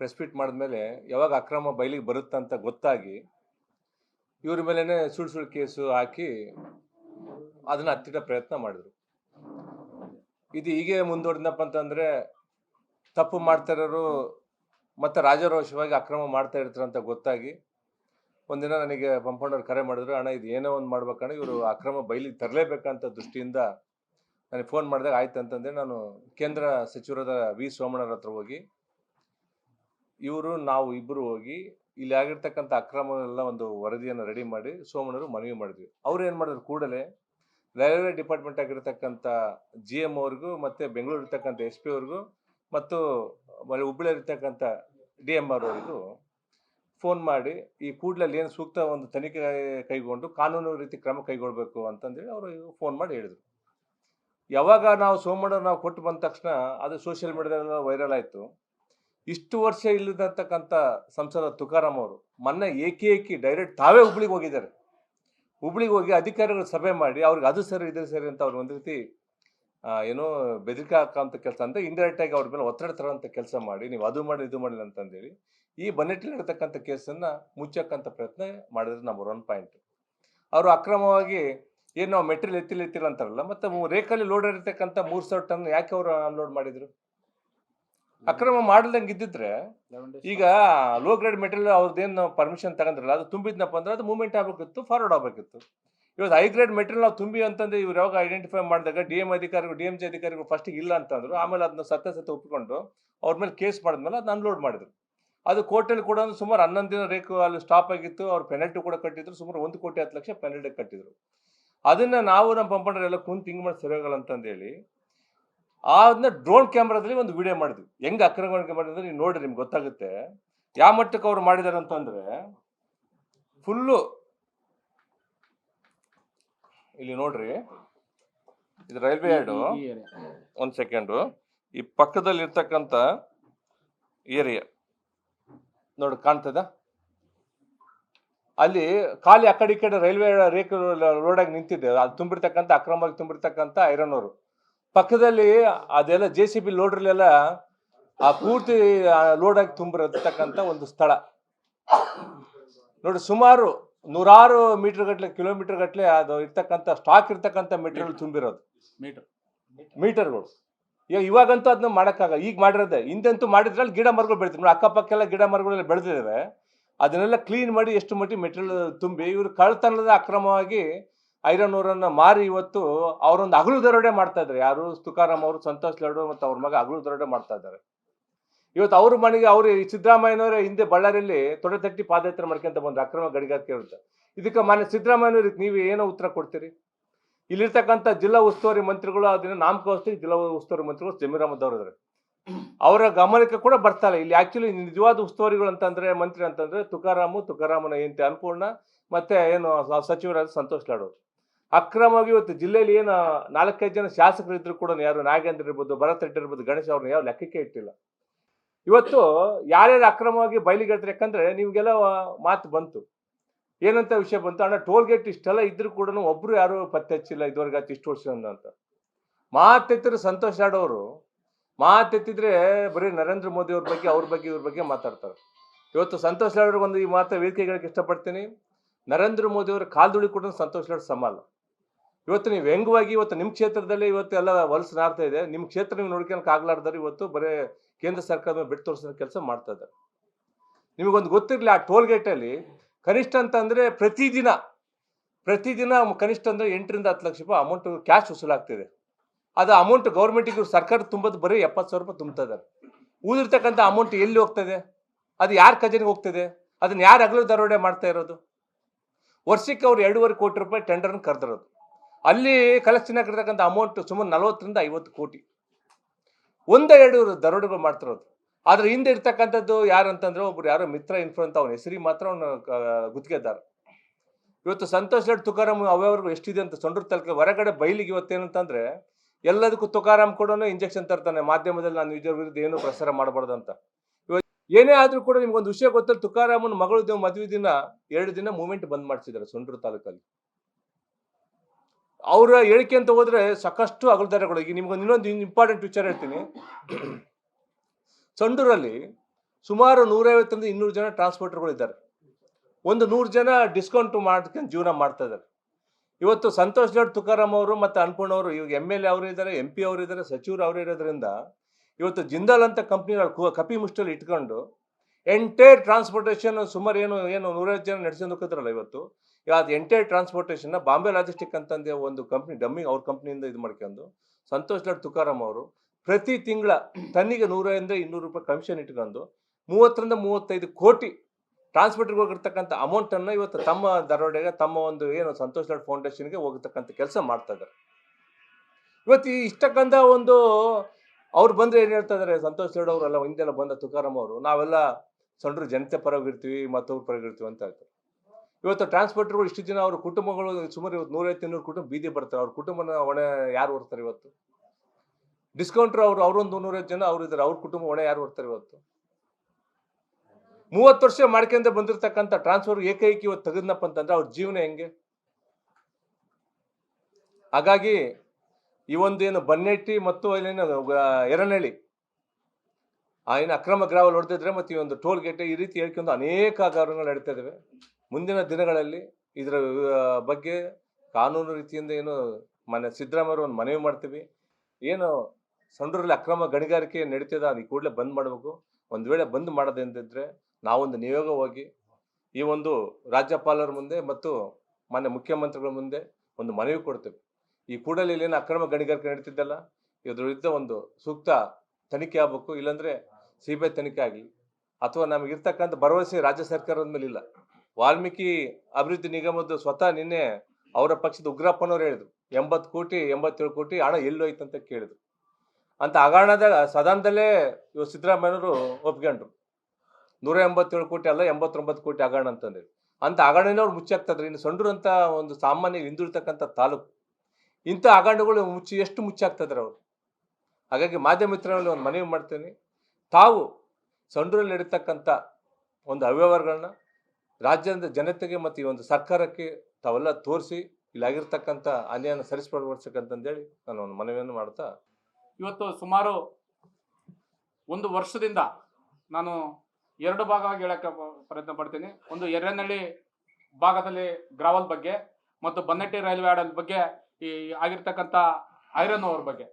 ಪ್ರೆಸ್ ಮೀಟ್ ಮಾಡಿದ್ಮೇಲೆ ಯಾವಾಗ ಅಕ್ರಮ ಬಯಲಿಗೆ ಬರುತ್ತಂತ ಗೊತ್ತಾಗಿ ಇವ್ರ ಮೇಲೇ ಸುಳ್ಳು ಸುಳ್ಳು ಕೇಸು ಹಾಕಿ ಅದನ್ನು ಹತ್ತಿರ ಪ್ರಯತ್ನ ಮಾಡಿದ್ರು. ಇದು ಹೀಗೆ ಮುಂದುವರೆದಪ್ಪ ಅಂತಂದರೆ ತಪ್ಪು ಮಾಡ್ತಾ ಇರೋರು ಮತ್ತು ರಾಜಾರೋಷವಾಗಿ ಅಕ್ರಮ ಮಾಡ್ತಾ ಇರ್ತಾರೆ ಅಂತ ಗೊತ್ತಾಗಿ ಒಂದಿನ ನನಗೆ ಪಂಪೌಂಡರ್ ಕರೆ ಮಾಡಿದ್ರು, ಅಣ್ಣ, ಇದು ಏನೋ ಒಂದು ಮಾಡ್ಬೇಕಣ್ಣ ಇವರು ಅಕ್ರಮ ಬಯಲಿಗೆ ತರಲೇಬೇಕಂತ ದೃಷ್ಟಿಯಿಂದ ನನಗೆ ಫೋನ್ ಮಾಡಿದಾಗ ಆಯ್ತು ಅಂತಂದ್ರೆ ನಾನು ಕೇಂದ್ರ ಸಚಿವರಾದ ವಿ ಸೋಮಣ್ಣರ ಹತ್ರ ಹೋಗಿ ಇವರು, ನಾವು ಇಬ್ಬರು ಹೋಗಿ ಇಲ್ಲಿ ಆಗಿರ್ತಕ್ಕಂಥ ಅಕ್ರಮನೆಲ್ಲ ಒಂದು ವರದಿಯನ್ನು ರೆಡಿ ಮಾಡಿ ಸೋಮಣ್ಣರು ಮನವಿ ಮಾಡಿದ್ವಿ. ಅವ್ರು ಏನು ಮಾಡಿದ್ರು ಕೂಡಲೇ ರೈಲ್ವೆ ಡಿಪಾರ್ಟ್ಮೆಂಟ್ ಆಗಿರ್ತಕ್ಕಂಥ ಜಿ ಎಂ ಅವ್ರಿಗೂ ಮತ್ತು ಬೆಂಗಳೂರು ಇರ್ತಕ್ಕಂಥ ಎಸ್ ಪಿ ಅವ್ರಿಗೂ ಮತ್ತು ಹುಬ್ಬಳ್ಳಿಯಲ್ಲಿರ್ತಕ್ಕಂಥ ಡಿ ಎಂ ಆರ್ ಅವರಿಗೂ ಫೋನ್ ಮಾಡಿ ಈ ಕೂಡಲಲ್ಲಿ ಏನು ಸೂಕ್ತ ಒಂದು ತನಿಖೆ ಕೈಗೊಂಡು ಕಾನೂನು ರೀತಿ ಕ್ರಮ ಕೈಗೊಳ್ಬೇಕು ಅಂತಂದೇಳಿ ಅವರು ಫೋನ್ ಮಾಡಿ ಹೇಳಿದರು. ಯಾವಾಗ ನಾವು ಸೋಮಣ್ಣ ನಾವು ಕೊಟ್ಟು ಬಂದ ತಕ್ಷಣ ಅದು ಸೋಷಿಯಲ್ ಮೀಡಿಯಾದಲ್ಲ ವೈರಲ್ ಆಯಿತು. ಇಷ್ಟು ವರ್ಷ ಇಲ್ಲದಂತಕ್ಕಂಥ ಸಂಸದ ತುಕಾರಾಮ್ ಅವರು ಮೊನ್ನೆ ಏಕಿ ಡೈರೆಕ್ಟ್ ತಾವೇ ಹುಬ್ಳಿಗೆ ಹೋಗಿದ್ದಾರೆ. ಹುಬ್ಳಿಗೆ ಹೋಗಿ ಅಧಿಕಾರಿಗಳು ಸಭೆ ಮಾಡಿ ಅವ್ರಿಗೆ ಅದು ಸರಿ, ಇದು ಸರಿ ಅಂತ ಅವ್ರು ಒಂದು ರೀತಿ ಏನೋ ಬೆದರಿಕೆ ಹಾಕೋಂಥ ಕೆಲಸ ಅಂತ ಇಂಡೈರೆಕ್ಟ್ ಆಗಿ ಅವ್ರ ಮೇಲೆ ಒತ್ತಡ ತರೋಂಥ ಕೆಲಸ ಮಾಡಿ ನೀವು ಅದು ಮಾಡಿ, ಇದು ಮಾಡಿಲ್ಲ ಅಂತಂದೇಳಿ ಈ ಬನ್ನೆಟ್ಟಲ್ಲಿ ಇರತಕ್ಕಂಥ ಕೇಸನ್ನು ಮುಚ್ಚಕ್ಕಂಥ ಪ್ರಯತ್ನ ಮಾಡಿದ್ರೆ ನಂಬರ್ ಒನ್ ಪಾಯಿಂಟ್ ಅವರು ಅಕ್ರಮವಾಗಿ ಏನು ನಾವು ಮೆಟೀರಿಯಲ್ ಎತ್ತಿಲ್ಲ ಎತ್ತಿಲ್ಲ ಅಂತಾರಲ್ಲ, ಮತ್ತೆ ರೇಖಲ್ಲಿ ಲೋಡ್ ಇರತಕ್ಕಂಥ ಮೂರು ಸಾವಿರ ಟನ್ ಯಾಕೆ ಅವರು ಅನ್ಲೋಡ್ ಮಾಡಿದ್ರು? ಅಕ್ರಮ ಮಾಡ್ದಂಗೆ ಇದ್ದಿದ್ರೆ ಈಗ ಲೋ ಗ್ರೇಡ್ ಮೆಟೀರಿಯಲ್ ಅವ್ರದ್ದೇನು ಪರ್ಮಿಷನ್ ತಗೊಂಡ್ರಲ್ಲ ಅದು ತುಂಬಿದ್ನಪ್ಪ ಅಂದ್ರೆ ಅದು ಮೂವ್ಮೆಂಟ್ ಆಗಬೇಕಿತ್ತು ಫಾರ್ವರ್ಡ್ ಆಗಬೇಕಿತ್ತು. ಇವತ್ತು ಹೈ ಗ್ರೇಡ್ ಮೆಟೀರಿಯಲ್ ನಾವು ತುಂಬಿ ಅಂತಂದ್ರೆ ಇವ್ರು ಯಾವಾಗ ಐಡೆಂಟಿಫೈ ಮಾಡಿದಾಗ ಡಿ ಎಂ ಅಧಿಕಾರಿಗಳು ಡಿ ಎಂ ಜಿ ಅಧಿಕಾರಿಗಳು ಫಸ್ಟಿಗೆ ಇಲ್ಲ ಅಂತಂದ್ರು ಆಮೇಲೆ ಅದನ್ನ ಸತ್ಯ ಸತ್ಯ ಒಪ್ಪಿಕೊಂಡು ಅವ್ರ ಮೇಲೆ ಕೇಸ್ ಮಾಡಿದ್ಮೇಲೆ ಅದನ್ನ ಅನ್ಲೋಡ್ ಮಾಡಿದ್ರು. ಅದು ಕೋರ್ಟಲ್ಲಿ ಕೂಡ ಸುಮಾರು ಹನ್ನೊಂದು ದಿನ ರೇಖು ಅಲ್ಲಿ ಸ್ಟಾಪ್ ಆಗಿತ್ತು ಅವ್ರು ಪೆನಲ್ಟಿ ಕೂಡ ಕಟ್ಟಿದ್ರು ಸುಮಾರು ಒಂದು ಕೋಟಿ ಹತ್ತು ಲಕ್ಷ ಪೆನಲ್ಟಿ ಕಟ್ಟಿದ್ರು. ಅದನ್ನ ನಾವು ನಮ್ಮ ಪಂಪಣ್ಣರೆಲ್ಲ ಕುಂತು ಹಿಂಗೆ ಮಾಡಿ ಸರಿಯಾಗಲ್ಲ ಅಂತಂದೇಳಿ ಅದನ್ನ ಡ್ರೋನ್ ಕ್ಯಾಮ್ರಾದಲ್ಲಿ ಒಂದು ವಿಡಿಯೋ ಮಾಡಿದ್ವಿ. ಹೆಂಗ್ ಅಕ್ರಮಣಿಕೆ ಮಾಡಿದ್ರೆ ನೀವು ನೋಡ್ರಿ ನಿಮ್ಗೆ ಗೊತ್ತಾಗುತ್ತೆ. ಯಾವ ಮಟ್ಟಕ್ಕೆ ಅವ್ರು ಮಾಡಿದಾರೆ ಅಂತಂದ್ರೆ ಫುಲ್ಲು ಇಲ್ಲಿ ನೋಡ್ರಿ ಇದು ರೈಲ್ವೆ ಯಾರ್ಡು? ಒಂದ್ ಸೆಕೆಂಡು. ಈ ಪಕ್ಕದಲ್ಲಿ ಇರ್ತಕ್ಕಂತ ಏರಿಯಾ. ನೋಡಿ ಕಾಣ್ತದ? ಅಲ್ಲಿ ಖಾಲಿ ಆ ಕಡೆ ಈ ಕಡೆ ರೈಲ್ವೆ ರೇಖೆ ರೋಡಾಗಿ ಆಗಿ ನಿಂತಿದೆ. ಅದು ತುಂಬಿರ್ತಕ್ಕಂಥ ಅಕ್ರಮವಾಗಿ ತುಂಬಿರ್ತಕ್ಕಂಥ ಐರನ್ ಅವರು ಪಕ್ಕದಲ್ಲಿ ಅದೆಲ್ಲ ಜೆ ಸಿ ಬಿ ಲೋಡ್ರಲ್ಲೆಲ್ಲ ಆ ಪೂರ್ತಿ ಲೋಡ್ ಆಗಿ ತುಂಬಿರತಕ್ಕಂಥ ಒಂದು ಸ್ಥಳ. ನೋಡಿ ಸುಮಾರು ನೂರಾರು ಮೀಟರ್ ಗಟ್ಟಲೆ ಕಿಲೋಮೀಟರ್ ಗಟ್ಟಲೆ ಅದು ಇರ್ತಕ್ಕಂಥ ಸ್ಟಾಕ್ ಇರ್ತಕ್ಕಂಥ ಮೆಟೀರಿಯಲ್ ತುಂಬಿರೋದು. ಮೀಟರ್ ಮೀಟರ್ಗಳು ಈಗ ಇವಾಗಂತೂ ಅದನ್ನ ಮಾಡೋಕ್ಕಾಗಲ್ಲ. ಈಗ ಮಾಡಿರೋದೆ. ಹಿಂದೆಂತೂ ಮಾಡಿದ್ರಲ್ಲಿ ಗಿಡ ಮರಗಳು ಬೆಳಿತೀವಿ ನೋಡಿ ಅಕ್ಕಪಕ್ಕೆಲ್ಲ ಗಿಡ ಮರಗಳೆಲ್ಲ ಬೆಳೆದಿದ್ದಾವೆ. ಅದನ್ನೆಲ್ಲ ಕ್ಲೀನ್ ಮಾಡಿ ಎಷ್ಟು ಮಟ್ಟಿಗೆ ಮೆಟೀರಿಯಲ್ ತುಂಬಿ ಇವರು ಕಳ್ತನದ ಅಕ್ರಮವಾಗಿ ಐರನ್ ಊರನ್ನ ಮಾರಿ ಇವತ್ತು ಅವರೊಂದು ಅಗಲು ದರೋಡೆ ಮಾಡ್ತಾ ಇದ್ದಾರೆ. ಯಾರು? ತುಕಾರಾಮ್ ಅವರು, ಸಂತೋಷ್ ಲಾಡು ಮತ್ತು ಅವ್ರ ಮಗ ಅಗಲು ದರೋಡೆ ಮಾಡ್ತಾ ಇದ್ದಾರೆ. ಇವತ್ತು ಅವ್ರ ಮನೆಗೆ ಅವರು ಸಿದ್ದರಾಮಯ್ಯನವರೇ ಹಿಂದೆ ಬಳ್ಳಾರಿಯಲ್ಲಿ ತೊಡೆ ತಟ್ಟಿ ಪಾದಯಾತ್ರೆ ಮಾಡ್ಕೊಂತ ಬಂದ್ರು. ಅಕ್ರಮ ಗಡಿಗಾರಿಕೆ ಇರುತ್ತೆ ಇದಕ್ಕೆ ಮಾನ್ಯ ಸಿದ್ದರಾಮಯ್ಯನವ್ರಿಗೆ ನೀವು ಏನೋ ಉತ್ತರ ಕೊಡ್ತೀರಿ? ಇಲ್ಲಿರ್ತಕ್ಕಂಥ ಜಿಲ್ಲಾ ಉಸ್ತುವಾರಿ ಮಂತ್ರಿಗಳು ಅದನ್ನ ನಾಮಕೋಸ್ತಿ ಜಿಲ್ಲಾ ಉಸ್ತುವಾರಿ ಮಂತ್ರಿಗಳು ಜಮೀರ್ ಇದ್ದಾರೆ. ಅವರ ಗಮನಕ್ಕೆ ಕೂಡ ಬರ್ತಾ ಇಲ್ಲ. ಇಲ್ಲಿ ಆಕ್ಚುಲಿ ನಿಜವಾದ ಉಸ್ತುವಾರಿಗಳು ಅಂತಂದ್ರೆ, ಮಂತ್ರಿ ಅಂತಂದ್ರೆ ತುಕಾರಾಮು, ತುಕಾರಾಮನ ಹೆಂಡತಿ ಅನ್ಪೂರ್ಣ ಮತ್ತೆ ಏನು ಸಚಿವರಾದ ಸಂತೋಷ್ ಲಾಡು ಅಕ್ರಮವಾಗಿ ಇವತ್ತು ಜಿಲ್ಲೆಯಲ್ಲಿ ಏನು ನಾಲ್ಕೈದು ಜನ ಶಾಸಕರು ಇದ್ರು ಕೂಡ ಯಾರು? ನಾಗೇಂದ್ರ ಇರ್ಬೋದು, ಭರತ್ ರೆಡ್ಡಿ ಇರ್ಬೋದು, ಗಣೇಶ್ ಅವ್ರನ್ನ ಯಾವ ಲೆಕ್ಕಕ್ಕೆ ಇಟ್ಟಿಲ್ಲ. ಇವತ್ತು ಯಾರ್ಯಾರು ಅಕ್ರಮವಾಗಿ ಬಯಲಿಗೆಳ್ತಾರೆ ಯಾಕಂದ್ರೆ ನಿಮ್ಗೆಲ್ಲ ಮಾತು ಬಂತು. ಏನಂತ ವಿಷಯ ಬಂತು? ಅಣ್ಣ ಟೋಲ್ ಗೇಟ್ ಇಷ್ಟೆಲ್ಲ ಇದ್ರು ಕೂಡ ಒಬ್ರು ಯಾರು ಪತ್ತೆ ಹಚ್ಚಿಲ್ಲ ಇದುವರೆಗೆ ಆಯ್ತು ಇಷ್ಟು ವರ್ಷ ಅಂತ. ಮಾತೆತ್ತಿದ್ರು ಸಂತೋಷ್ ಅವರು ಮಾತೆತ್ತಿದ್ರೆ ಬರೀ ನರೇಂದ್ರ ಮೋದಿ ಅವ್ರ ಬಗ್ಗೆ ಅವ್ರ ಬಗ್ಗೆ, ಇವ್ರ ಬಗ್ಗೆ ಮಾತಾಡ್ತಾರೆ. ಇವತ್ತು ಸಂತೋಷ್ ಲಾಡ್ ಒಂದು ಈ ಮಾತು ವೇದಿಕೆಗಳಿಗೆ ಇಷ್ಟಪಡ್ತೀನಿ. ನರೇಂದ್ರ ಮೋದಿ ಅವರ ಕಾಲ್ದುಳಿ ಕೂಡ ಸಂತೋಷ್ ಲಾಡ್ ಸಮ ಅಲ್ಲ ಇವತ್ತು ನೀವು ವ್ಯಂಗ್ಯವಾಗಿ ಇವತ್ತು ನಿಮ್ಮ ಕ್ಷೇತ್ರದಲ್ಲಿ ಇವತ್ತು ಎಲ್ಲ ಹೊಲಸು ನಾರ್ತಾ ಇದೆ, ನಿಮ್ಮ ಕ್ಷೇತ್ರ ನೀವು ನೋಡ್ಕೊಳಕ್ ಆಗ್ಲಾರ್ದಾರೆ ಇವತ್ತು ಬರೀ ಕೇಂದ್ರ ಸರ್ಕಾರದ ಮೇಲೆ ತೋರಿಸಿದ ತೋರಿಸೋ ಕೆಲಸ ಮಾಡ್ತಾ ಇದ್ದಾರೆ. ನಿಮಗೊಂದು ಗೊತ್ತಿರಲಿ, ಆ ಟೋಲ್ ಗೇಟಲ್ಲಿ ಕನಿಷ್ಠ ಅಂತಂದ್ರೆ ಪ್ರತಿದಿನ ಪ್ರತಿದಿನ ಕನಿಷ್ಠ ಅಂದರೆ ಎಂಟರಿಂದ ಹತ್ತು ಲಕ್ಷ ರೂಪಾಯಿ ಅಮೌಂಟ್ ಕ್ಯಾಶ್ ವಸೂಲಾಗ್ತಿದೆ. ಅದು ಅಮೌಂಟ್ ಗೌರ್ಮೆಂಟಿಗೆ ಸರ್ಕಾರ ತುಂಬೋದು, ಬರೀ ಎಪ್ಪತ್ತು ಸಾವಿರ ರೂಪಾಯಿ ತುಂಬ್ತಾ ಇದ್ದಾರೆ. ಊದಿರ್ತಕ್ಕಂಥ ಅಮೌಂಟ್ ಎಲ್ಲಿ ಹೋಗ್ತದೆ ಅದು ಯಾರ ಖಜಾನೆಗೆ ಹೋಗ್ತದೆ ಅದನ್ನು ಯಾರು ಹಗಲು ದರೋಡೆ ಮಾಡ್ತಾ ಇರೋದು? ವರ್ಷಕ್ಕೆ ಅವ್ರು ಎರಡೂವರೆ ಕೋಟಿ ರೂಪಾಯಿ ಟೆಂಡರ್ನ ಕರೆದಿರೋದು. ಅಲ್ಲಿ ಕಲೆಕ್ಷನ್ ಆಗಿರ್ತಕ್ಕಂಥ ಅಮೌಂಟ್ ಸುಮಾರು ನಲವತ್ತರಿಂದ ಐವತ್ತು ಕೋಟಿ. ಒಂದ ಎರಡು ದರೋಡೆಗಳು ಮಾಡ್ತಿರೋದು ಆದ್ರೆ ಹಿಂದೆ ಇರ್ತಕ್ಕಂಥದ್ದು ಯಾರು ಅಂತಂದ್ರೆ ಒಬ್ರು ಯಾರೋ ಮಿತ್ರ ಇನ್ಫೋ ಅಂತ ಅವನ ಹೆಸರಿ ಮಾತ್ರ ಅವನು ಗುತ್ತಿಗೆದಾರ. ಇವತ್ತು ಸಂತೋಷ್ ಲಡ್ ತುಕಾರಾಮ್ ಅವ್ಯವರೆಗೂ ಎಷ್ಟಿದೆ ಅಂತ ಸೊಂಡ್ರ ತಲಕ ಹೊರಗಡೆ ಬೈಲಿಗೆ ಇವತ್ತೇನಂತಂದ್ರೆ ಎಲ್ಲದಕ್ಕೂ ತುಕಾರಾಮ್ ಕೂಡ ಇಂಜೆಕ್ಷನ್ ತರ್ತಾನೆ, ಮಾಧ್ಯಮದಲ್ಲಿ ನಾನು ವಿಜಯ ವಿರುದ್ಧ ಏನು ಪ್ರಸಾರ ಮಾಡಬಾರ್ದು ಅಂತ. ಏನೇ ಆದ್ರೂ ಕೂಡ ನಿಮ್ಗೊಂದು ವಿಷಯ ಗೊತ್ತಲ್ಲ, ತುಕಾರಾಮನ್ ಮಗಳು ಮದುವೆ ದಿನ ಎರಡು ದಿನ ಮೂವ್ಮೆಂಟ್ ಬಂದ್ ಮಾಡಿಸಿದ್ದಾರೆ ಸೊಂಡ್ರ ತಾಲೂಕಲ್ಲಿ. ಅವರ ಹೇಳಿಕೆ ಅಂತ ಹೋದ್ರೆ ಸಾಕಷ್ಟು ಅಗಲದಾರಗಳು. ಈಗ ನಿಮ್ಗೊಂದು ಇನ್ನೊಂದು ಇಂಪಾರ್ಟೆಂಟ್ ವಿಚಾರ ಹೇಳ್ತೀನಿ. ಸಂಡೂರಲ್ಲಿ ಸುಮಾರು ನೂರೈವತ್ತರಿಂದ ಇನ್ನೂರು ಜನ ಟ್ರಾನ್ಸ್ಪೋರ್ಟರ್ಗಳು ಇದ್ದಾರೆ. ಒಂದು ನೂರು ಜನ ಡಿಸ್ಕೌಂಟ್ ಮಾಡ್ಕೊಂಡು ಜೀವನ ಮಾಡ್ತಾ ಇದ್ದಾರೆ. ಇವತ್ತು ಸಂತೋಷ್ ಲಾಡ್ ತುಕಾರಾಮ್ ಅವರು ಮತ್ತು ಅನ್ಪೂರ್ಣ ಅವರು, ಇವಾಗ ಎಂ ಎಲ್ ಎ ಅವರು ಇದ್ದಾರೆ, ಎಂ ಪಿ ಅವರು ಇದ್ದಾರೆ, ಸಚಿವರು ಅವರು ಇರೋದ್ರಿಂದ ಇವತ್ತು ಜಿಂದಾಲ್ ಅಂತ ಕಂಪ್ನಿಗಳು ಕಪಿ ಮುಷ್ಟಲ್ಲಿ ಇಟ್ಕೊಂಡು ಎಂಟೈರ್ ಟ್ರಾನ್ಸ್ಪೋರ್ಟೇಷನ್ ಸುಮಾರು ಏನು ಏನು ನೂರೈವತ್ತು ಜನ ನಡೆಸ್ಕೊಂಡು ಹೋಗ್ತಾರಲ್ಲ ಇವತ್ತು. ಅದು ಎಂಟೈರ್ ಟ್ರಾನ್ಸ್ಪೋರ್ಟೇಷನ್ನ ಬಾಂಬೆ ಲಾಜಿಸ್ಟಿಕ್ ಅಂತಂದೆ ಒಂದು ಕಂಪ್ನಿ ಡಮ್ಮಿ ಅವ್ರ ಕಂಪ್ನಿಯಿಂದ ಇದು ಮಾಡ್ಕೊಂಡು, ಸಂತೋಷ್ ಲಾಡ್ ತುಕಾರಾಮ್ ಅವರು ಪ್ರತಿ ತಿಂಗಳ ಟನ್ನಿಗೆ ನೂರರಿಂದ ಇನ್ನೂರು ರೂಪಾಯಿ ಕಮಿಷನ್ ಇಟ್ಕೊಂಡು ಮೂವತ್ತರಿಂದ ಮೂವತ್ತೈದು ಕೋಟಿ ಟ್ರಾನ್ಸ್ಪೋರ್ಟ್ಗೆ ಹೋಗಿರ್ತಕ್ಕಂಥ ಅಮೌಂಟನ್ನು ಇವತ್ತು ತಮ್ಮ ದರೋಡೆಗೆ, ತಮ್ಮ ಒಂದು ಏನು ಸಂತೋಷ್ ಲಾಡ್ ಫೌಂಡೇಶನ್ಗೆ ಹೋಗಿರ್ತಕ್ಕಂಥ ಕೆಲಸ ಮಾಡ್ತಾ ಇದ್ದಾರೆ ಇವತ್ತು ಇಷ್ಟಕ್ಕಂತ ಒಂದು ಅವ್ರು ಬಂದ್ರೆ ಏನು ಹೇಳ್ತಾ ಇದ್ದಾರೆ ಸಂತೋಷ್ ಲಾಡ್ ಅವರೆಲ್ಲ ಹಿಂದೆಲ್ಲ ಬಂದ ತುಕಾರಾಮ್ ಅವರು, ನಾವೆಲ್ಲ ಸಂಡ್ರು ಜನತೆ ಪರವಾಗಿರ್ತೀವಿ ಮತ್ತೊಬ್ಬರ ಪರವಾಗಿರ್ತೀವಿ ಅಂತ ಹೇಳ್ತಾರೆ. ಇವತ್ತು ಟ್ರಾನ್ಸ್ಪೋರ್ಟರ್ಗಳು ಇಷ್ಟು ಜನ ಅವ್ರ ಕುಟುಂಬಗಳು ಸುಮಾರು ಇವತ್ತು ನೂರೈವತ್ತು, ಇನ್ನೂರು ಕುಟುಂಬ ಬೀದಿ ಬರ್ತಾರೆ. ಅವ್ರ ಕುಟುಂಬನ ಹೊಣೆ ಯಾರು ಹೊರ್ತಾರೆ ಇವತ್ತು? ಡಿಸ್ಕೌಂಟ್ರ್ ಅವರು, ಅವರೊಂದು ನೂರೈವತ್ತು ಜನ ಅವ್ರು ಇದ್ದಾರೆ. ಅವ್ರ ಕುಟುಂಬ ಹೊಣೆ ಯಾರು ಹೊರ್ತಾರೆ ಇವತ್ತು? ಮೂವತ್ತು ವರ್ಷ ಮಾಡ್ಕೊಂಡ ಬಂದಿರತಕ್ಕಂಥ ಟ್ರಾನ್ಸ್ಫರ್ ಏಕೈಕ ಇವತ್ತು ತೆಗೆದನಪ್ಪ ಅಂತಂದ್ರೆ ಅವ್ರ ಜೀವನ ಹೆಂಗೆ? ಹಾಗಾಗಿ ಈ ಒಂದು ಏನು ಬನ್ನೆಟ್ಟಿ ಮತ್ತು ಅಲ್ಲೇನು ಎರನಹಳ್ಳಿ ಆ ಏನು ಅಕ್ರಮ ಗ್ರಾವಲ್ ಹೊಡೆದಿದ್ರೆ ಮತ್ತು ಈ ಒಂದು ಟೋಲ್ ಗೇಟ್ ಈ ರೀತಿ ಹೇಳ್ಕೊಂಡು ಅನೇಕ ಹಗರಣಗಳು ನಡೀತಾ ಇದಾವೆ ಮುಂದಿನ ದಿನಗಳಲ್ಲಿ ಇದರ ಬಗ್ಗೆ ಕಾನೂನು ರೀತಿಯಿಂದ ಏನು ಮನೆ ಸಿದ್ದರಾಮಯ್ಯ ಒಂದು ಮನವಿ ಮಾಡ್ತೀವಿ. ಏನು ಸಣ್ಣರಲ್ಲಿ ಅಕ್ರಮ ಗಣಿಗಾರಿಕೆ ನಡೀತಿದೆ, ಅದು ಕೂಡಲೇ ಬಂದ್ ಮಾಡಬೇಕು. ಒಂದು ವೇಳೆ ಬಂದ್ ಮಾಡೋದೆಂದಿದ್ರೆ ನಾವೊಂದು ನಿಯೋಗ ಹೋಗಿ ಈ ಒಂದು ರಾಜ್ಯಪಾಲರ ಮುಂದೆ ಮತ್ತು ಮಾನ್ಯ ಮುಖ್ಯಮಂತ್ರಿಗಳ ಮುಂದೆ ಒಂದು ಮನವಿ ಕೊಡ್ತೇವೆ. ಈ ಕೂಡಲೇ ಇಲ್ಲೇನು ಅಕ್ರಮ ಗಣಿಗಾರಿಕೆ ನಡೀತಿದ್ದಲ್ಲ, ಇದ್ರ ವಿರುದ್ಧ ಒಂದು ಸೂಕ್ತ ತನಿಖೆ ಆಗಬೇಕು. ಇಲ್ಲಾಂದ್ರೆ ಸಿ ಬಿ ಐ ತನಿಖೆ ಆಗಲಿ, ಅಥವಾ ನಮಗಿರ್ತಕ್ಕಂಥ ಭರವಸೆ ರಾಜ್ಯ ಸರ್ಕಾರದ ಮೇಲೆ ಇಲ್ಲ ವಾಲ್ಮೀಕಿ ಅಭಿವೃದ್ಧಿ ನಿಗಮದ ಸ್ವತಃ ನಿನ್ನೆ ಅವರ ಪಕ್ಷದ ಉಗ್ರಪ್ಪನವ್ರು ಹೇಳಿದ್ರು. ಎಂಬತ್ತು ಕೋಟಿ, ಎಂಬತ್ತೇಳು ಕೋಟಿ ಹಣ ಎಲ್ಲೋಯ್ತು ಅಂತ ಕೇಳಿದ್ರು. ಅಂತ ಹಗರಣದ ಸದನದಲ್ಲೇ ಇವರು ಸಿದ್ದರಾಮಯ್ಯವರು ಒಪ್ಕೊಂಡ್ರು. ನೂರ ಎಂಬತ್ತೇಳು ಕೋಟಿ ಅಲ್ಲ, ಎಂಬತ್ತೊಂಬತ್ತು ಕೋಟಿ ಹಗರಣ ಅಂತಂದ್ರೆ ಅಂತ ಹಗರಣನೇ ಅವ್ರು ಮುಚ್ಚಾಕ್ತದ್ರಿ ಇನ್ನು ಸಂಡೂರು ಅಂತ ಒಂದು ಸಾಮಾನ್ಯ ಹಿಂದುಳಿತಕ್ಕಂಥ ತಾಲೂಕು. ಇಂಥ ಹಗರಣಗಳು ಮುಚ್ಚಿ ಎಷ್ಟು ಮುಚ್ಚಾಕ್ತದ್ರ ಅವರು? ಹಾಗಾಗಿ ಮಾಧ್ಯಮ ಮಿತ್ರರಲ್ಲಿ ಒಂದು ಮನವಿ ಮಾಡ್ತೇನೆ. ತಾವು ಸಂಡ್ರಲ್ಲಿ ನಡೀತಕ್ಕಂಥ ಒಂದು ಅವ್ಯವಹಾರಗಳನ್ನ ರಾಜ್ಯದ ಜನತೆಗೆ ಮತ್ತು ಈ ಒಂದು ಸರ್ಕಾರಕ್ಕೆ ತಾವೆಲ್ಲ ತೋರಿಸಿ ಇಲ್ಲಾಗಿರ್ತಕ್ಕಂಥ ಅನ್ಯಾಯನ ಸರಿಸ್ಪಡಿಸ್ತಕ್ಕಂತಂದೇಳಿ ನಾನು ಒಂದು ಮನವಿಯನ್ನು ಮಾಡ್ತಾ ಇವತ್ತು ಸುಮಾರು ಒಂದು ವರ್ಷದಿಂದ ನಾನು ಎರಡು ಭಾಗವಾಗಿ ಹೇಳಕ್ಕೆ ಪ್ರಯತ್ನ ಪಡ್ತೀನಿ. ಒಂದು ಎರ್ರನಹಳ್ಳಿ ಭಾಗದಲ್ಲಿ ಗ್ರಾವಲ್ ಬಗ್ಗೆ ಮತ್ತು ಬನ್ನಟ್ಟಿ ರೈಲ್ವೆ ಆಡಲ್ ಬಗ್ಗೆ ಈ ಆಗಿರ್ತಕ್ಕಂಥ ಐರನ್ ಓವರ್ ಬಗ್ಗೆ.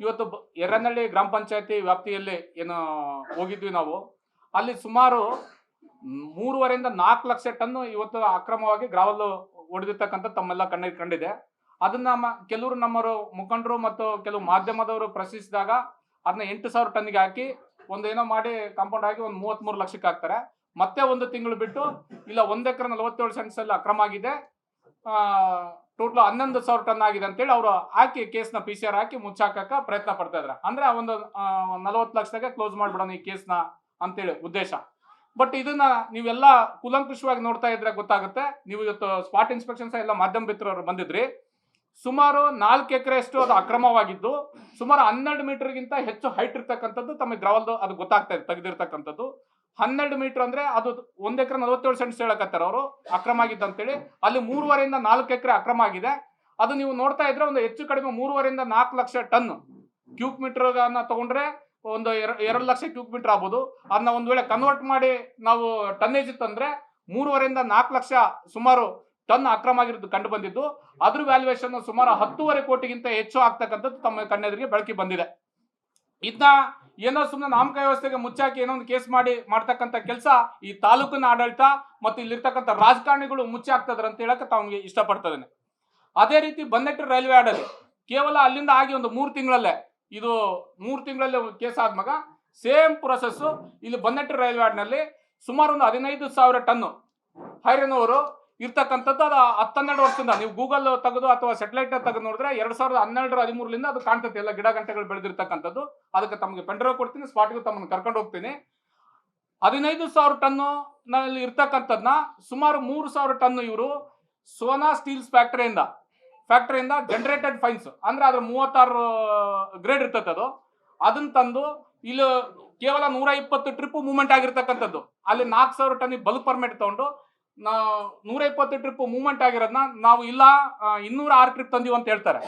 ಇವತ್ತು ಎರ್ರನಹಳ್ಳಿ ಗ್ರಾಮ ಪಂಚಾಯತಿ ವ್ಯಾಪ್ತಿಯಲ್ಲಿ ಏನು ಹೋಗಿದ್ವಿ ನಾವು, ಅಲ್ಲಿ ಸುಮಾರು ಮೂರುವರೆಯಿಂದ ನಾಲ್ಕು ಲಕ್ಷ ಟನ್ನು ಇವತ್ತು ಅಕ್ರಮವಾಗಿ ಗ್ರಾವಲ್ ಹೊಡೆದಿರ್ತಕ್ಕಂಥ ತಮ್ಮೆಲ್ಲ ಕಣ್ಣಿಗೆ ಕಂಡಿದೆ. ಅದನ್ನ ಕೆಲವರು ನಮ್ಮರು ಮುಖಂಡರು ಮತ್ತು ಕೆಲವು ಮಾಧ್ಯಮದವರು ಪ್ರಶ್ನಿಸಿದಾಗ ಅದನ್ನ ಎಂಟು ಸಾವಿರ ಟನ್ಗೆ ಹಾಕಿ ಒಂದು ಏನೋ ಮಾಡಿ ಕಾಂಪೌಂಡ್ ಹಾಕಿ ಒಂದು ಮೂವತ್ಮೂರು ಲಕ್ಷಕ್ಕೆ ಹಾಕ್ತಾರೆ. ಮತ್ತೆ ಒಂದು ತಿಂಗಳು ಬಿಟ್ಟು ಇಲ್ಲ ಒಂದ್ ಎಕರೆ ನಲವತ್ತೇಳು ಸೆಂಟ್ಸ್ ಅಲ್ಲಿ ಅಕ್ರಮ ಆಗಿದೆ. ಟೋಟಲ್ ಹನ್ನೊಂದು ಸಾವಿರ ಟನ್ ಆಗಿದೆ ಅಂತೇಳಿ ಅವರು ಹಾಕಿ ಕೇಸ್ನ ಪಿ ಸಿ ಆರ್ ಹಾಕಿ ಮುಚ್ಚಾಕಕ್ಕೆ ಪ್ರಯತ್ನ ಪಡ್ತಾ ಇದ್ದಾರೆ. ಅಂದ್ರೆ ಒಂದು ನಲವತ್ತು ಲಕ್ಷದಾಗೆ ಕ್ಲೋಸ್ ಮಾಡ್ಬಿಡೋಣ ಈ ಕೇಸ್ನ ಅಂತೇಳಿ ಉದ್ದೇಶ. ಬಟ್ ಇದನ್ನ ನೀವೆಲ್ಲ ಕುಲಂಕುಷವಾಗಿ ನೋಡ್ತಾ ಇದ್ರೆ ಗೊತ್ತಾಗುತ್ತೆ. ನೀವು ಇವತ್ತು ಸ್ಪಾಟ್ ಇನ್ಸ್ಪೆಕ್ಷನ್ಸ್ ಎಲ್ಲ ಮಾಧ್ಯಮ ಮಿತ್ರರು ಬಂದಿದ್ರಿ. ಸುಮಾರು ನಾಲ್ಕು ಎಕರೆಯಷ್ಟು ಅದು ಅಕ್ರಮವಾಗಿದ್ದು, ಸುಮಾರು ಹನ್ನೆರಡು ಮೀಟರ್ಗಿಂತ ಹೆಚ್ಚು ಹೈಟ್ ಇರ್ತಕ್ಕಂಥದ್ದು ತಮಗೆ ಗ್ರವಲ್ದು ಅದು ಗೊತ್ತಾಗ್ತಾ ಇದೆ, ತೆಗೆದಿರ್ತಕ್ಕಂಥದ್ದು. ಹನ್ನೆರಡು ಮೀಟರ್ ಅಂದ್ರೆ ಅದು ಒಂದ್ ಎಕರೆ ನಲವತ್ತೇಳು ಸೆಂಟ್ಸ್ ಹೇಳಕತ್ತಾರೆ ಅವರು, ಅಕ್ರಮ ಆಗಿದ್ದು ಅಂತೇಳಿ ಅಲ್ಲಿ ಮೂರುವರೆಯಿಂದ ನಾಲ್ಕು ಎಕರೆ ಅಕ್ರಮ ಆಗಿದೆ. ಅದು ನೀವು ನೋಡ್ತಾ ಇದ್ರೆ ಒಂದು ಹೆಚ್ಚು ಕಡಿಮೆ ಮೂರುವರೆಯಿಂದ ನಾಲ್ಕು ಲಕ್ಷ ಟನ್ ಕ್ಯೂಬ್ ಮೀಟರ್ ತಗೊಂಡ್ರೆ ಒಂದು ಎರ- ಎರಡು ಲಕ್ಷ ಕ್ಯೂಬ್ ಮೀಟರ್ ಆಗ್ಬೋದು. ಅದನ್ನ ಒಂದ್ ವೇಳೆ ಕನ್ವರ್ಟ್ ಮಾಡಿ ನಾವು ಟನ್ನೇಜ್ ತಂದ್ರೆ ಮೂರುವರೆಯಿಂದ ನಾಲ್ಕು ಲಕ್ಷ ಸುಮಾರು ಟನ್ ಅಕ್ರಮ ಆಗಿರೋದು ಕಂಡು ಬಂದಿದ್ದು. ಅದ್ರ ವ್ಯಾಲ್ಯೂಯೇಷನ್ ಸುಮಾರು ಹತ್ತೂವರೆ ಕೋಟಿಗಿಂತ ಹೆಚ್ಚು ಆಗ್ತಕ್ಕಂಥದ್ದು ತಮ್ಮ ಕಣ್ಣೆದುರಿಗೆ ಬೆಳಕಿ ಬಂದಿದೆ. ಇದನ್ನ ಏನೋ ಸುಮ್ಮನೆ ನಾಮಕ ವ್ಯವಸ್ಥೆಗೆ ಮುಚ್ಚಾಕಿ ಏನೋ ಒಂದು ಕೇಸ್ ಮಾಡಿ, ಮಾಡ್ತಕ್ಕಂಥ ಕೆಲಸ ಈ ತಾಲೂಕಿನ ಆಡಳಿತ ಮತ್ತು ಇಲ್ಲಿರ್ತಕ್ಕಂಥ ರಾಜಕಾರಣಿಗಳು ಮುಚ್ಚಿ ಆಗ್ತದ್ರ ಅಂತ ಹೇಳಕ್ಕೆ ತಮಗೆ ಇಷ್ಟಪಡ್ತದೇನೆ ಅದೇ ರೀತಿ ಬಂದೆಟ್ಟು ರೈಲ್ವೆ ಆಡಲ್ಲಿ ಕೇವಲ ಅಲ್ಲಿಂದ ಆಗಿ ಒಂದು ಮೂರು ತಿಂಗಳಲ್ಲೇ ಇದು ಮೂರು ತಿಂಗಳಲ್ಲಿ ಕೇಸ್ ಆದ ಮಗ, ಸೇಮ್ ಪ್ರೊಸೆಸ್ಸು ಇಲ್ಲಿ ಬನ್ನಟ್ಟಿ ರೈಲ್ವೆ ಸುಮಾರು ಒಂದು ಹದಿನೈದು ಸಾವಿರ ಟನ್ನು ಹೈರನವರು ಇರ್ತಕ್ಕಂಥದ್ದು ಅದು ಹತ್ತನ್ನೆರಡು ವರ್ಷದಿಂದ. ನೀವು ಗೂಗಲ್ ತೆಗೆದು ಅಥವಾ ಸೆಟಲೈಟ್ ತೆಗೆದು ನೋಡಿದ್ರೆ ಎರಡು ಸಾವಿರದ ಹನ್ನೆರಡರ ಹದಿಮೂರರಿಂದ ಅದು ಕಾಣ್ತದೆ. ಎಲ್ಲ ಗಿಡ ಗಂಟೆಗಳು ಬೆಳೆದಿರ್ತಕ್ಕಂಥದ್ದು. ಅದಕ್ಕೆ ತಮಗೆ ಪೆಂಡ್ರೈವ್ ಕೊಡ್ತೀನಿ ಸ್ಪಾಟ್ಗೆ ತಮ್ಮನ್ನು ಕರ್ಕೊಂಡು ಹೋಗ್ತೀನಿ. ಹದಿನೈದು ಸಾವಿರ ಟನ್ನು ನಲ್ಲಿ ಇರ್ತಕ್ಕಂಥದ್ನ ಸುಮಾರು ಮೂರು ಸಾವಿರ ಟನ್ನು ಇವರು ಸೋನಾ ಸ್ಟೀಲ್ಸ್ ಫ್ಯಾಕ್ಟರಿಯಿಂದ ಫ್ಯಾಕ್ಟರಿಯಿಂದ ಜನರೇಟೆಡ್ ಫೈನ್ಸ್ ಅಂದ್ರೆ ಅದ್ರ ಮೂವತ್ತಾರು ಗ್ರೇಡ್ ಇರ್ತದೆ ಅದು. ಅದನ್ನ ತಂದು ಇಲ್ಲಿ ಕೇವಲ ನೂರ ಇಪ್ಪತ್ತು ಟ್ರಿಪ್ ಮೂವ್ಮೆಂಟ್ ಆಗಿರ್ತಕ್ಕಂಥದ್ದು. ಅಲ್ಲಿ ನಾಲ್ಕು ಸಾವಿರ ಟನ್ ಬಲ್ಕ್ ಪರ್ಮಿಟ್ ತಗೊಂಡು ನೂರ ಇಪ್ಪತ್ತು ಟ್ರಿಪ್ ಮೂವ್ಮೆಂಟ್ ಆಗಿರೋದನ್ನ ನಾವು ಇಲ್ಲ ಇನ್ನೂರ ಆರು ಟ್ರಿಪ್ ತಂದೀವಿ ಅಂತ ಹೇಳ್ತಾರೆ.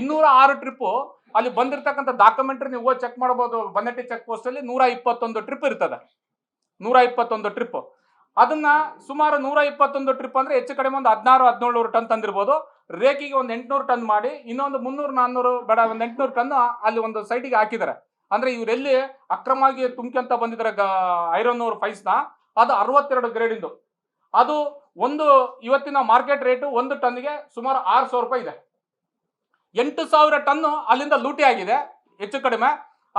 ಇನ್ನೂರ ಆರು ಟ್ರಿಪ್ಪು ಅಲ್ಲಿ ಬಂದಿರತಕ್ಕಂಥ ಡಾಕ್ಯುಮೆಂಟ್ರಿ ನೀವು ಚೆಕ್ ಮಾಡ್ಬೋದು. ಬನ್ನಟ್ಟಿ ಚೆಕ್ ಪೋಸ್ಟ್ ಅಲ್ಲಿ ನೂರ ಇಪ್ಪತ್ತೊಂದು ಟ್ರಿಪ್ ಇರ್ತದೆ. ನೂರ ಇಪ್ಪತ್ತೊಂದು ಟ್ರಿಪ್ ಅದನ್ನ ಸುಮಾರು ನೂರ ಇಪ್ಪತ್ತೊಂದು ಟ್ರಿಪ್ ಅಂದ್ರೆ ಹೆಚ್ಚು ಕಡಿಮೆ ಒಂದು ಹದಿನಾರು ಹದಿನೇಳು ಟನ್ ತಂದಿರ್ಬೋದು. ರೇಕಿಗೆ ಒಂದು ಎಂಟ್ನೂರು ಟನ್ ಮಾಡಿ, ಇನ್ನೊಂದು ಮುನ್ನೂರು, ನಾನ್ನೂರು, ಬೇಡ, ಒಂದು ಎಂಟ್ನೂರು ಟನ್ ಅಲ್ಲಿ ಒಂದು ಸೈಟಿಗೆ ಹಾಕಿದ್ದಾರೆ. ಅಂದ್ರೆ ಇವರೆಲ್ಲಿ ಅಕ್ರಮವಾಗಿ ತುಂಬ್ಕೊಂತ ಬಂದಿದ್ದಾರೆ ಐರನ್ ಓರ್ ಫೈಸ್ನ ಅದು ಅರವತ್ತೆರಡು ಗ್ರೇಡಿಂದು ಅದು ಒಂದು ಇವತ್ತಿನ ಮಾರ್ಕೆಟ್ ರೇಟು ಒಂದು ಟನ್ಗೆ ಸುಮಾರು ಆರು ಸಾವಿರ ರೂಪಾಯಿ ಇದೆ. ಎಂಟು ಸಾವಿರ ಟನ್ನು ಅಲ್ಲಿಂದ ಲೂಟಿ ಆಗಿದೆ, ಹೆಚ್ಚು ಕಡಿಮೆ.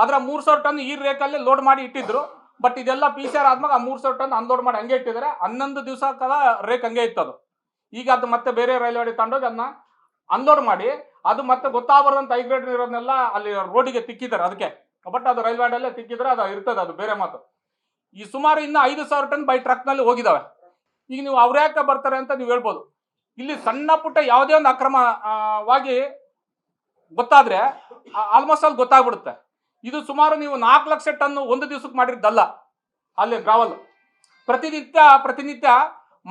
ಅದರ ಮೂರು ಸಾವಿರ ಟನ್ ಈ ರೇಕಲ್ಲಿ ಲೋಡ್ ಮಾಡಿ ಇಟ್ಟಿದ್ರು. ಬಟ್ ಇದೆಲ್ಲ ಪಿ ಸಿ ಆರ್ ಆದ್ಮಾಗ ಆ ಮೂರು ಸಾವಿರ ಟನ್ ಅನ್ಲೋಡ್ ಮಾಡಿ ಹಂಗೆ ಇಟ್ಟಿದ್ದಾರೆ. ಹನ್ನೊಂದು ದಿವಸ ಕಾಲ ರೇಕ್ ಹಂಗೆ ಇತ್ತು ಅದು. ಈಗ ಅದು ಮತ್ತೆ ಬೇರೆ ರೈಲ್ವೆ ಗಾಡಿ ತಗೊಂಡೋಗಿ ಅದನ್ನ ಅನ್ಲೋಡ್ ಮಾಡಿ, ಅದು ಮತ್ತೆ ಗೊತ್ತಾಗಬಾರ್ದಂತ ಐ ಗ್ರೇಡ್ ಇರೋದನ್ನೆಲ್ಲ ಅಲ್ಲಿ ರೋಡಿಗೆ ತಿಕ್ಕಿದ್ದಾರೆ ಅದಕ್ಕೆ. ಬಟ್ ಅದು ರೈಲ್ವೇಡಲ್ಲೇ ತಿಕ್ಕಿದ್ರೆ ಅದು ಇರ್ತದೆ, ಅದು ಬೇರೆ ಮಾತು. ಈ ಸುಮಾರು ಇನ್ನು ಐದು ಸಾವಿರ ಟನ್ ಬೈ ಟ್ರಕ್ನಲ್ಲಿ ಹೋಗಿದಾವೆ. ಈಗ ನೀವು ಅವ್ರ್ಯಾಕೆ ಬರ್ತಾರೆ ಅಂತ ನೀವು ಹೇಳ್ಬೋದು. ಇಲ್ಲಿ ಸಣ್ಣ ಪುಟ್ಟ ಯಾವುದೇ ಒಂದು ಅಕ್ರಮವಾಗಿ ಗೊತ್ತಾದ್ರೆ ಆಲ್ಮೋಸ್ಟ್ ಅಲ್ಲಿ ಗೊತ್ತಾಗ್ಬಿಡುತ್ತೆ. ಇದು ಸುಮಾರು ನೀವು ನಾಲ್ಕು ಲಕ್ಷ ಟನ್ ಒಂದು ದಿವಸಕ್ಕೆ ಮಾಡಿದ್ದಲ್ಲ, ಅಲ್ಲಿ ಗ್ರಾವಲ್ ಪ್ರತಿನಿತ್ಯ ಪ್ರತಿನಿತ್ಯ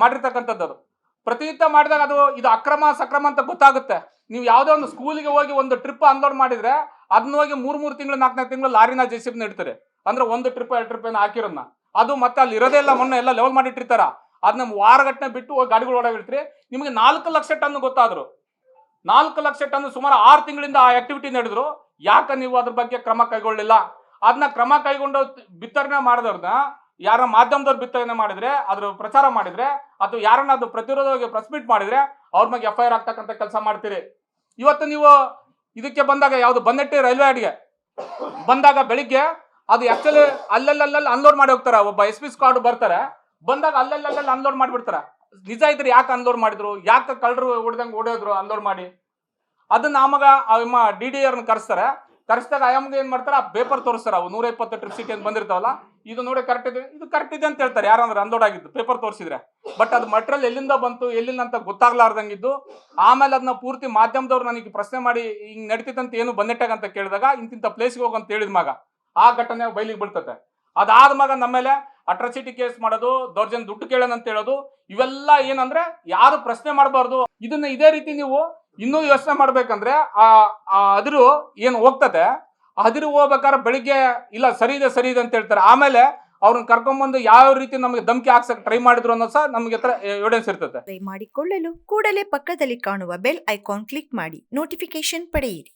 ಮಾಡಿರ್ತಕ್ಕಂಥದ್ದು ಅದು. ಪ್ರತಿನಿತ್ಯ ಮಾಡಿದಾಗ ಅದು ಇದು ಅಕ್ರಮ ಸಕ್ರಮ ಅಂತ ಗೊತ್ತಾಗುತ್ತೆ. ನೀವು ಯಾವುದೋ ಒಂದು ಸ್ಕೂಲಿಗೆ ಹೋಗಿ ಒಂದು ಟ್ರಿಪ್ ಅನ್ಲೋಡ್ ಮಾಡಿದ್ರೆ ಅದನ್ನ ಹೋಗಿ ಮೂರು ಮೂರು ತಿಂಗಳು ನಾಲ್ಕು ನಾಲ್ಕು ತಿಂಗಳು ಲಾರಿನ ಜೆ ಸಿ ಇಡ್ತಾರೆ. ಅಂದ್ರೆ ಒಂದು ಟ್ರಿಪ್ ಎರಡು ಟ್ರಿಪ್ ಏನೋ ಹಾಕಿರೋನ್ನ ಅದು ಮತ್ತೆ ಅಲ್ಲಿ ಇರೋದೇ ಇಲ್ಲ, ಮೊನ್ನೆ ಎಲ್ಲ ಲೆವೆಲ್ ಮಾಡಿಟ್ಟಿರ್ತಾರ. ಅದನ್ನ ವಾರಗಟ್ಟನೆ ಬಿಟ್ಟು ಹೋಗಿ ಗಾಡಿಗಳು ಓಡಾಗಿರ್ತೀರಿ ನಿಮಗೆ ನಾಲ್ಕು ಲಕ್ಷ ಟನ್ ಗೊತ್ತಾದ್ರು. ನಾಲ್ಕು ಲಕ್ಷ ಟನ್ ಸುಮಾರು ಆರು ತಿಂಗಳಿಂದ ಆ ಆಕ್ಟಿವಿಟಿ ನಡೆದ್ರು. ಯಾಕೆ ನೀವು ಅದ್ರ ಬಗ್ಗೆ ಕ್ರಮ ಕೈಗೊಳ್ಳಿಲ್ಲ? ಅದನ್ನ ಕ್ರಮ ಕೈಗೊಂಡು ಬಿತ್ತರಣೆ ಮಾಡಿದವ್ರನ್ನ ಯಾರ ಮಾಧ್ಯಮದವ್ರು ಬಿತ್ತನೆ ಮಾಡಿದ್ರೆ, ಅದ್ರ ಪ್ರಚಾರ ಮಾಡಿದ್ರೆ, ಅಥವಾ ಯಾರನ್ನ ಅದು ಪ್ರತಿರೋಧವಾಗಿ ಪ್ರೆಸ್ ಮೀಟ್ ಮಾಡಿದ್ರೆ, ಅವ್ರ ಮೇಲೆ ಎಫ್ ಐ ಆರ್ ಆಗ್ತಕ್ಕಂಥ ಕೆಲಸ ಮಾಡ್ತೀರಿ. ಇವತ್ತು ನೀವು ಇದಕ್ಕೆ ಬಂದಾಗ ಯಾವುದು ಬಂದಟ್ಟಿ ರೈಲ್ವೆ ಅಡಿಗೆ. ಬಂದಾಗ ಬೆಳಿಗ್ಗೆ ಅದು ಆಕ್ಚುಲಿ ಅಲ್ಲಲ್ಲಲ್ಲಿ ಅನ್ಲೋಡ್ ಮಾಡಿ ಹೋಗ್ತಾರೆ, ಒಬ್ಬ ಎಸ್ ಪಿ ಸ್ಕ್ವಾಡ್ ಬರ್ತಾರೆ, ಬಂದಾಗ ಅಲ್ಲಲ್ಲಲ್ಲಿ ಅನ್ಲೋಡ್ ಮಾಡಿಬಿಡ್ತಾರೆ. ನಿಜ ಇದ್ರೆ ಯಾಕೆ ಅನ್ಲೋಡ್ ಮಾಡಿದ್ರು? ಯಾಕೆ ಕಳ್ಳರು ಹೊಡೆದಂಗೆ ಹೊಡೆಯೋದ್ರು ಅನ್ಲೋಡ್ ಮಾಡಿ? ಅದನ್ನ ಅಮ್ಮ ಡಿ ಡಿ ಆರ್ನ ಕರೆಸ್ತಾರೆ. ಕರೆಸಿದಾಗ ಆಯಾಮ್ಗೆ ಏನ್ ಮಾಡ್ತಾರೆ? ಆ ಪೇಪರ್ ತೋರಿಸ್ತಾರೆ. ಅವು ನೂರ ಇಪ್ಪತ್ತು ಟ್ರಿಪ್ ಸಿಟಿ ಅಂತ ಬಂದಿರ್ತಾವಲ್ಲ, ಇದು ನೋಡಿ ಕರೆಕ್ಟ್ ಇದೆ. ಇದು ಕರೆಕ್ಟ್ ಇದೆ ಅಂತ ಹೇಳ್ತಾರೆ. ಯಾರಂದ್ರೆ ಅನ್ಲೋಡ್ ಆಗಿದ್ದು ಪೇಪರ್ ತೋರಿಸಿದ್ರೆ. ಬಟ್ ಅದು ಮಟೀರಿಯಲ್ ಎಲ್ಲಿಂದ ಬಂತು, ಎಲ್ಲಿಂದ ಅಂತ ಗೊತ್ತಾಗ್ಲಾರ್ದಂಗಿದ್ದು, ಆಮೇಲೆ ಅದನ್ನ ಪೂರ್ತಿ ಮಾಧ್ಯಮದವ್ರು ನನಗೆ ಪ್ರಶ್ನೆ ಮಾಡಿ, ಹಿಂಗ್ ನಡೀತಿತ್ತಂತ ಏನು ಬಂದಿಟ್ಟಾಗ ಅಂತ ಕೇಳಿದಾಗ ಇಂತಿಂತ ಪ್ಲೇಸ್ಗೆ ಹೋಗಂತ ಹೇಳಿದ ಮಗ. ಆ ಘಟನೆ ಬಯಲಿಗೆ ಬಿಡ್ತತೆ ಅದಾದ ಮಗ ನಮ್ಮ ಮೇಲೆ ಅಟ್ರಾಸಿಟಿ ಕೇಸ್ ಮಾಡೋದು ದೌರ್ಜನ್ಯ ದುಡ್ಡು ಕೇಳೋಣ ಅಂತ ಹೇಳೋದು, ಇವೆಲ್ಲ ಏನಂದ್ರೆ ಯಾರು ಪ್ರಶ್ನೆ ಮಾಡಬಾರ್ದು. ಇದನ್ನ ಇದೇ ರೀತಿ ನೀವು ಇನ್ನೂ ಯೋಚನೆ ಮಾಡ್ಬೇಕಂದ್ರೆ ಆ ಆ ಅದಿರು ಏನು ಹೋಗ್ತದೆ ಅದಿರು ಹೋಗ್ಬೇಕಾದ್ರೆ ಬೆಳಿಗ್ಗೆ ಇಲ್ಲ ಸರಿ ಇದೆ ಸರಿ ಇದೆ ಅಂತ ಹೇಳ್ತಾರೆ. ಆಮೇಲೆ ಅವ್ರನ್ನ ಕರ್ಕೊಂಡ್ಬಂದು ಯಾವ ರೀತಿ ನಮಗೆ ಧಮಕಿ ಹಾಕ್ಸಕ್ ಟ್ರೈ ಮಾಡಿದ್ರು ಅನ್ನೋ ಸಹ ನಮಗೆ ಹತ್ರ ಎವಿಡೆನ್ಸ್ ಇರ್ತದೆ. ಮಾಡಿ ಮಾಡಿಕೊಳ್ಳಲು ಕೂಡಲೇ ಪಕ್ಕದಲ್ಲಿ ಕಾಣುವ ಬೆಲ್ ಐಕಾನ್ ಕ್ಲಿಕ್ ಮಾಡಿ ನೋಟಿಫಿಕೇಶನ್ ಪಡೆಯಿರಿ.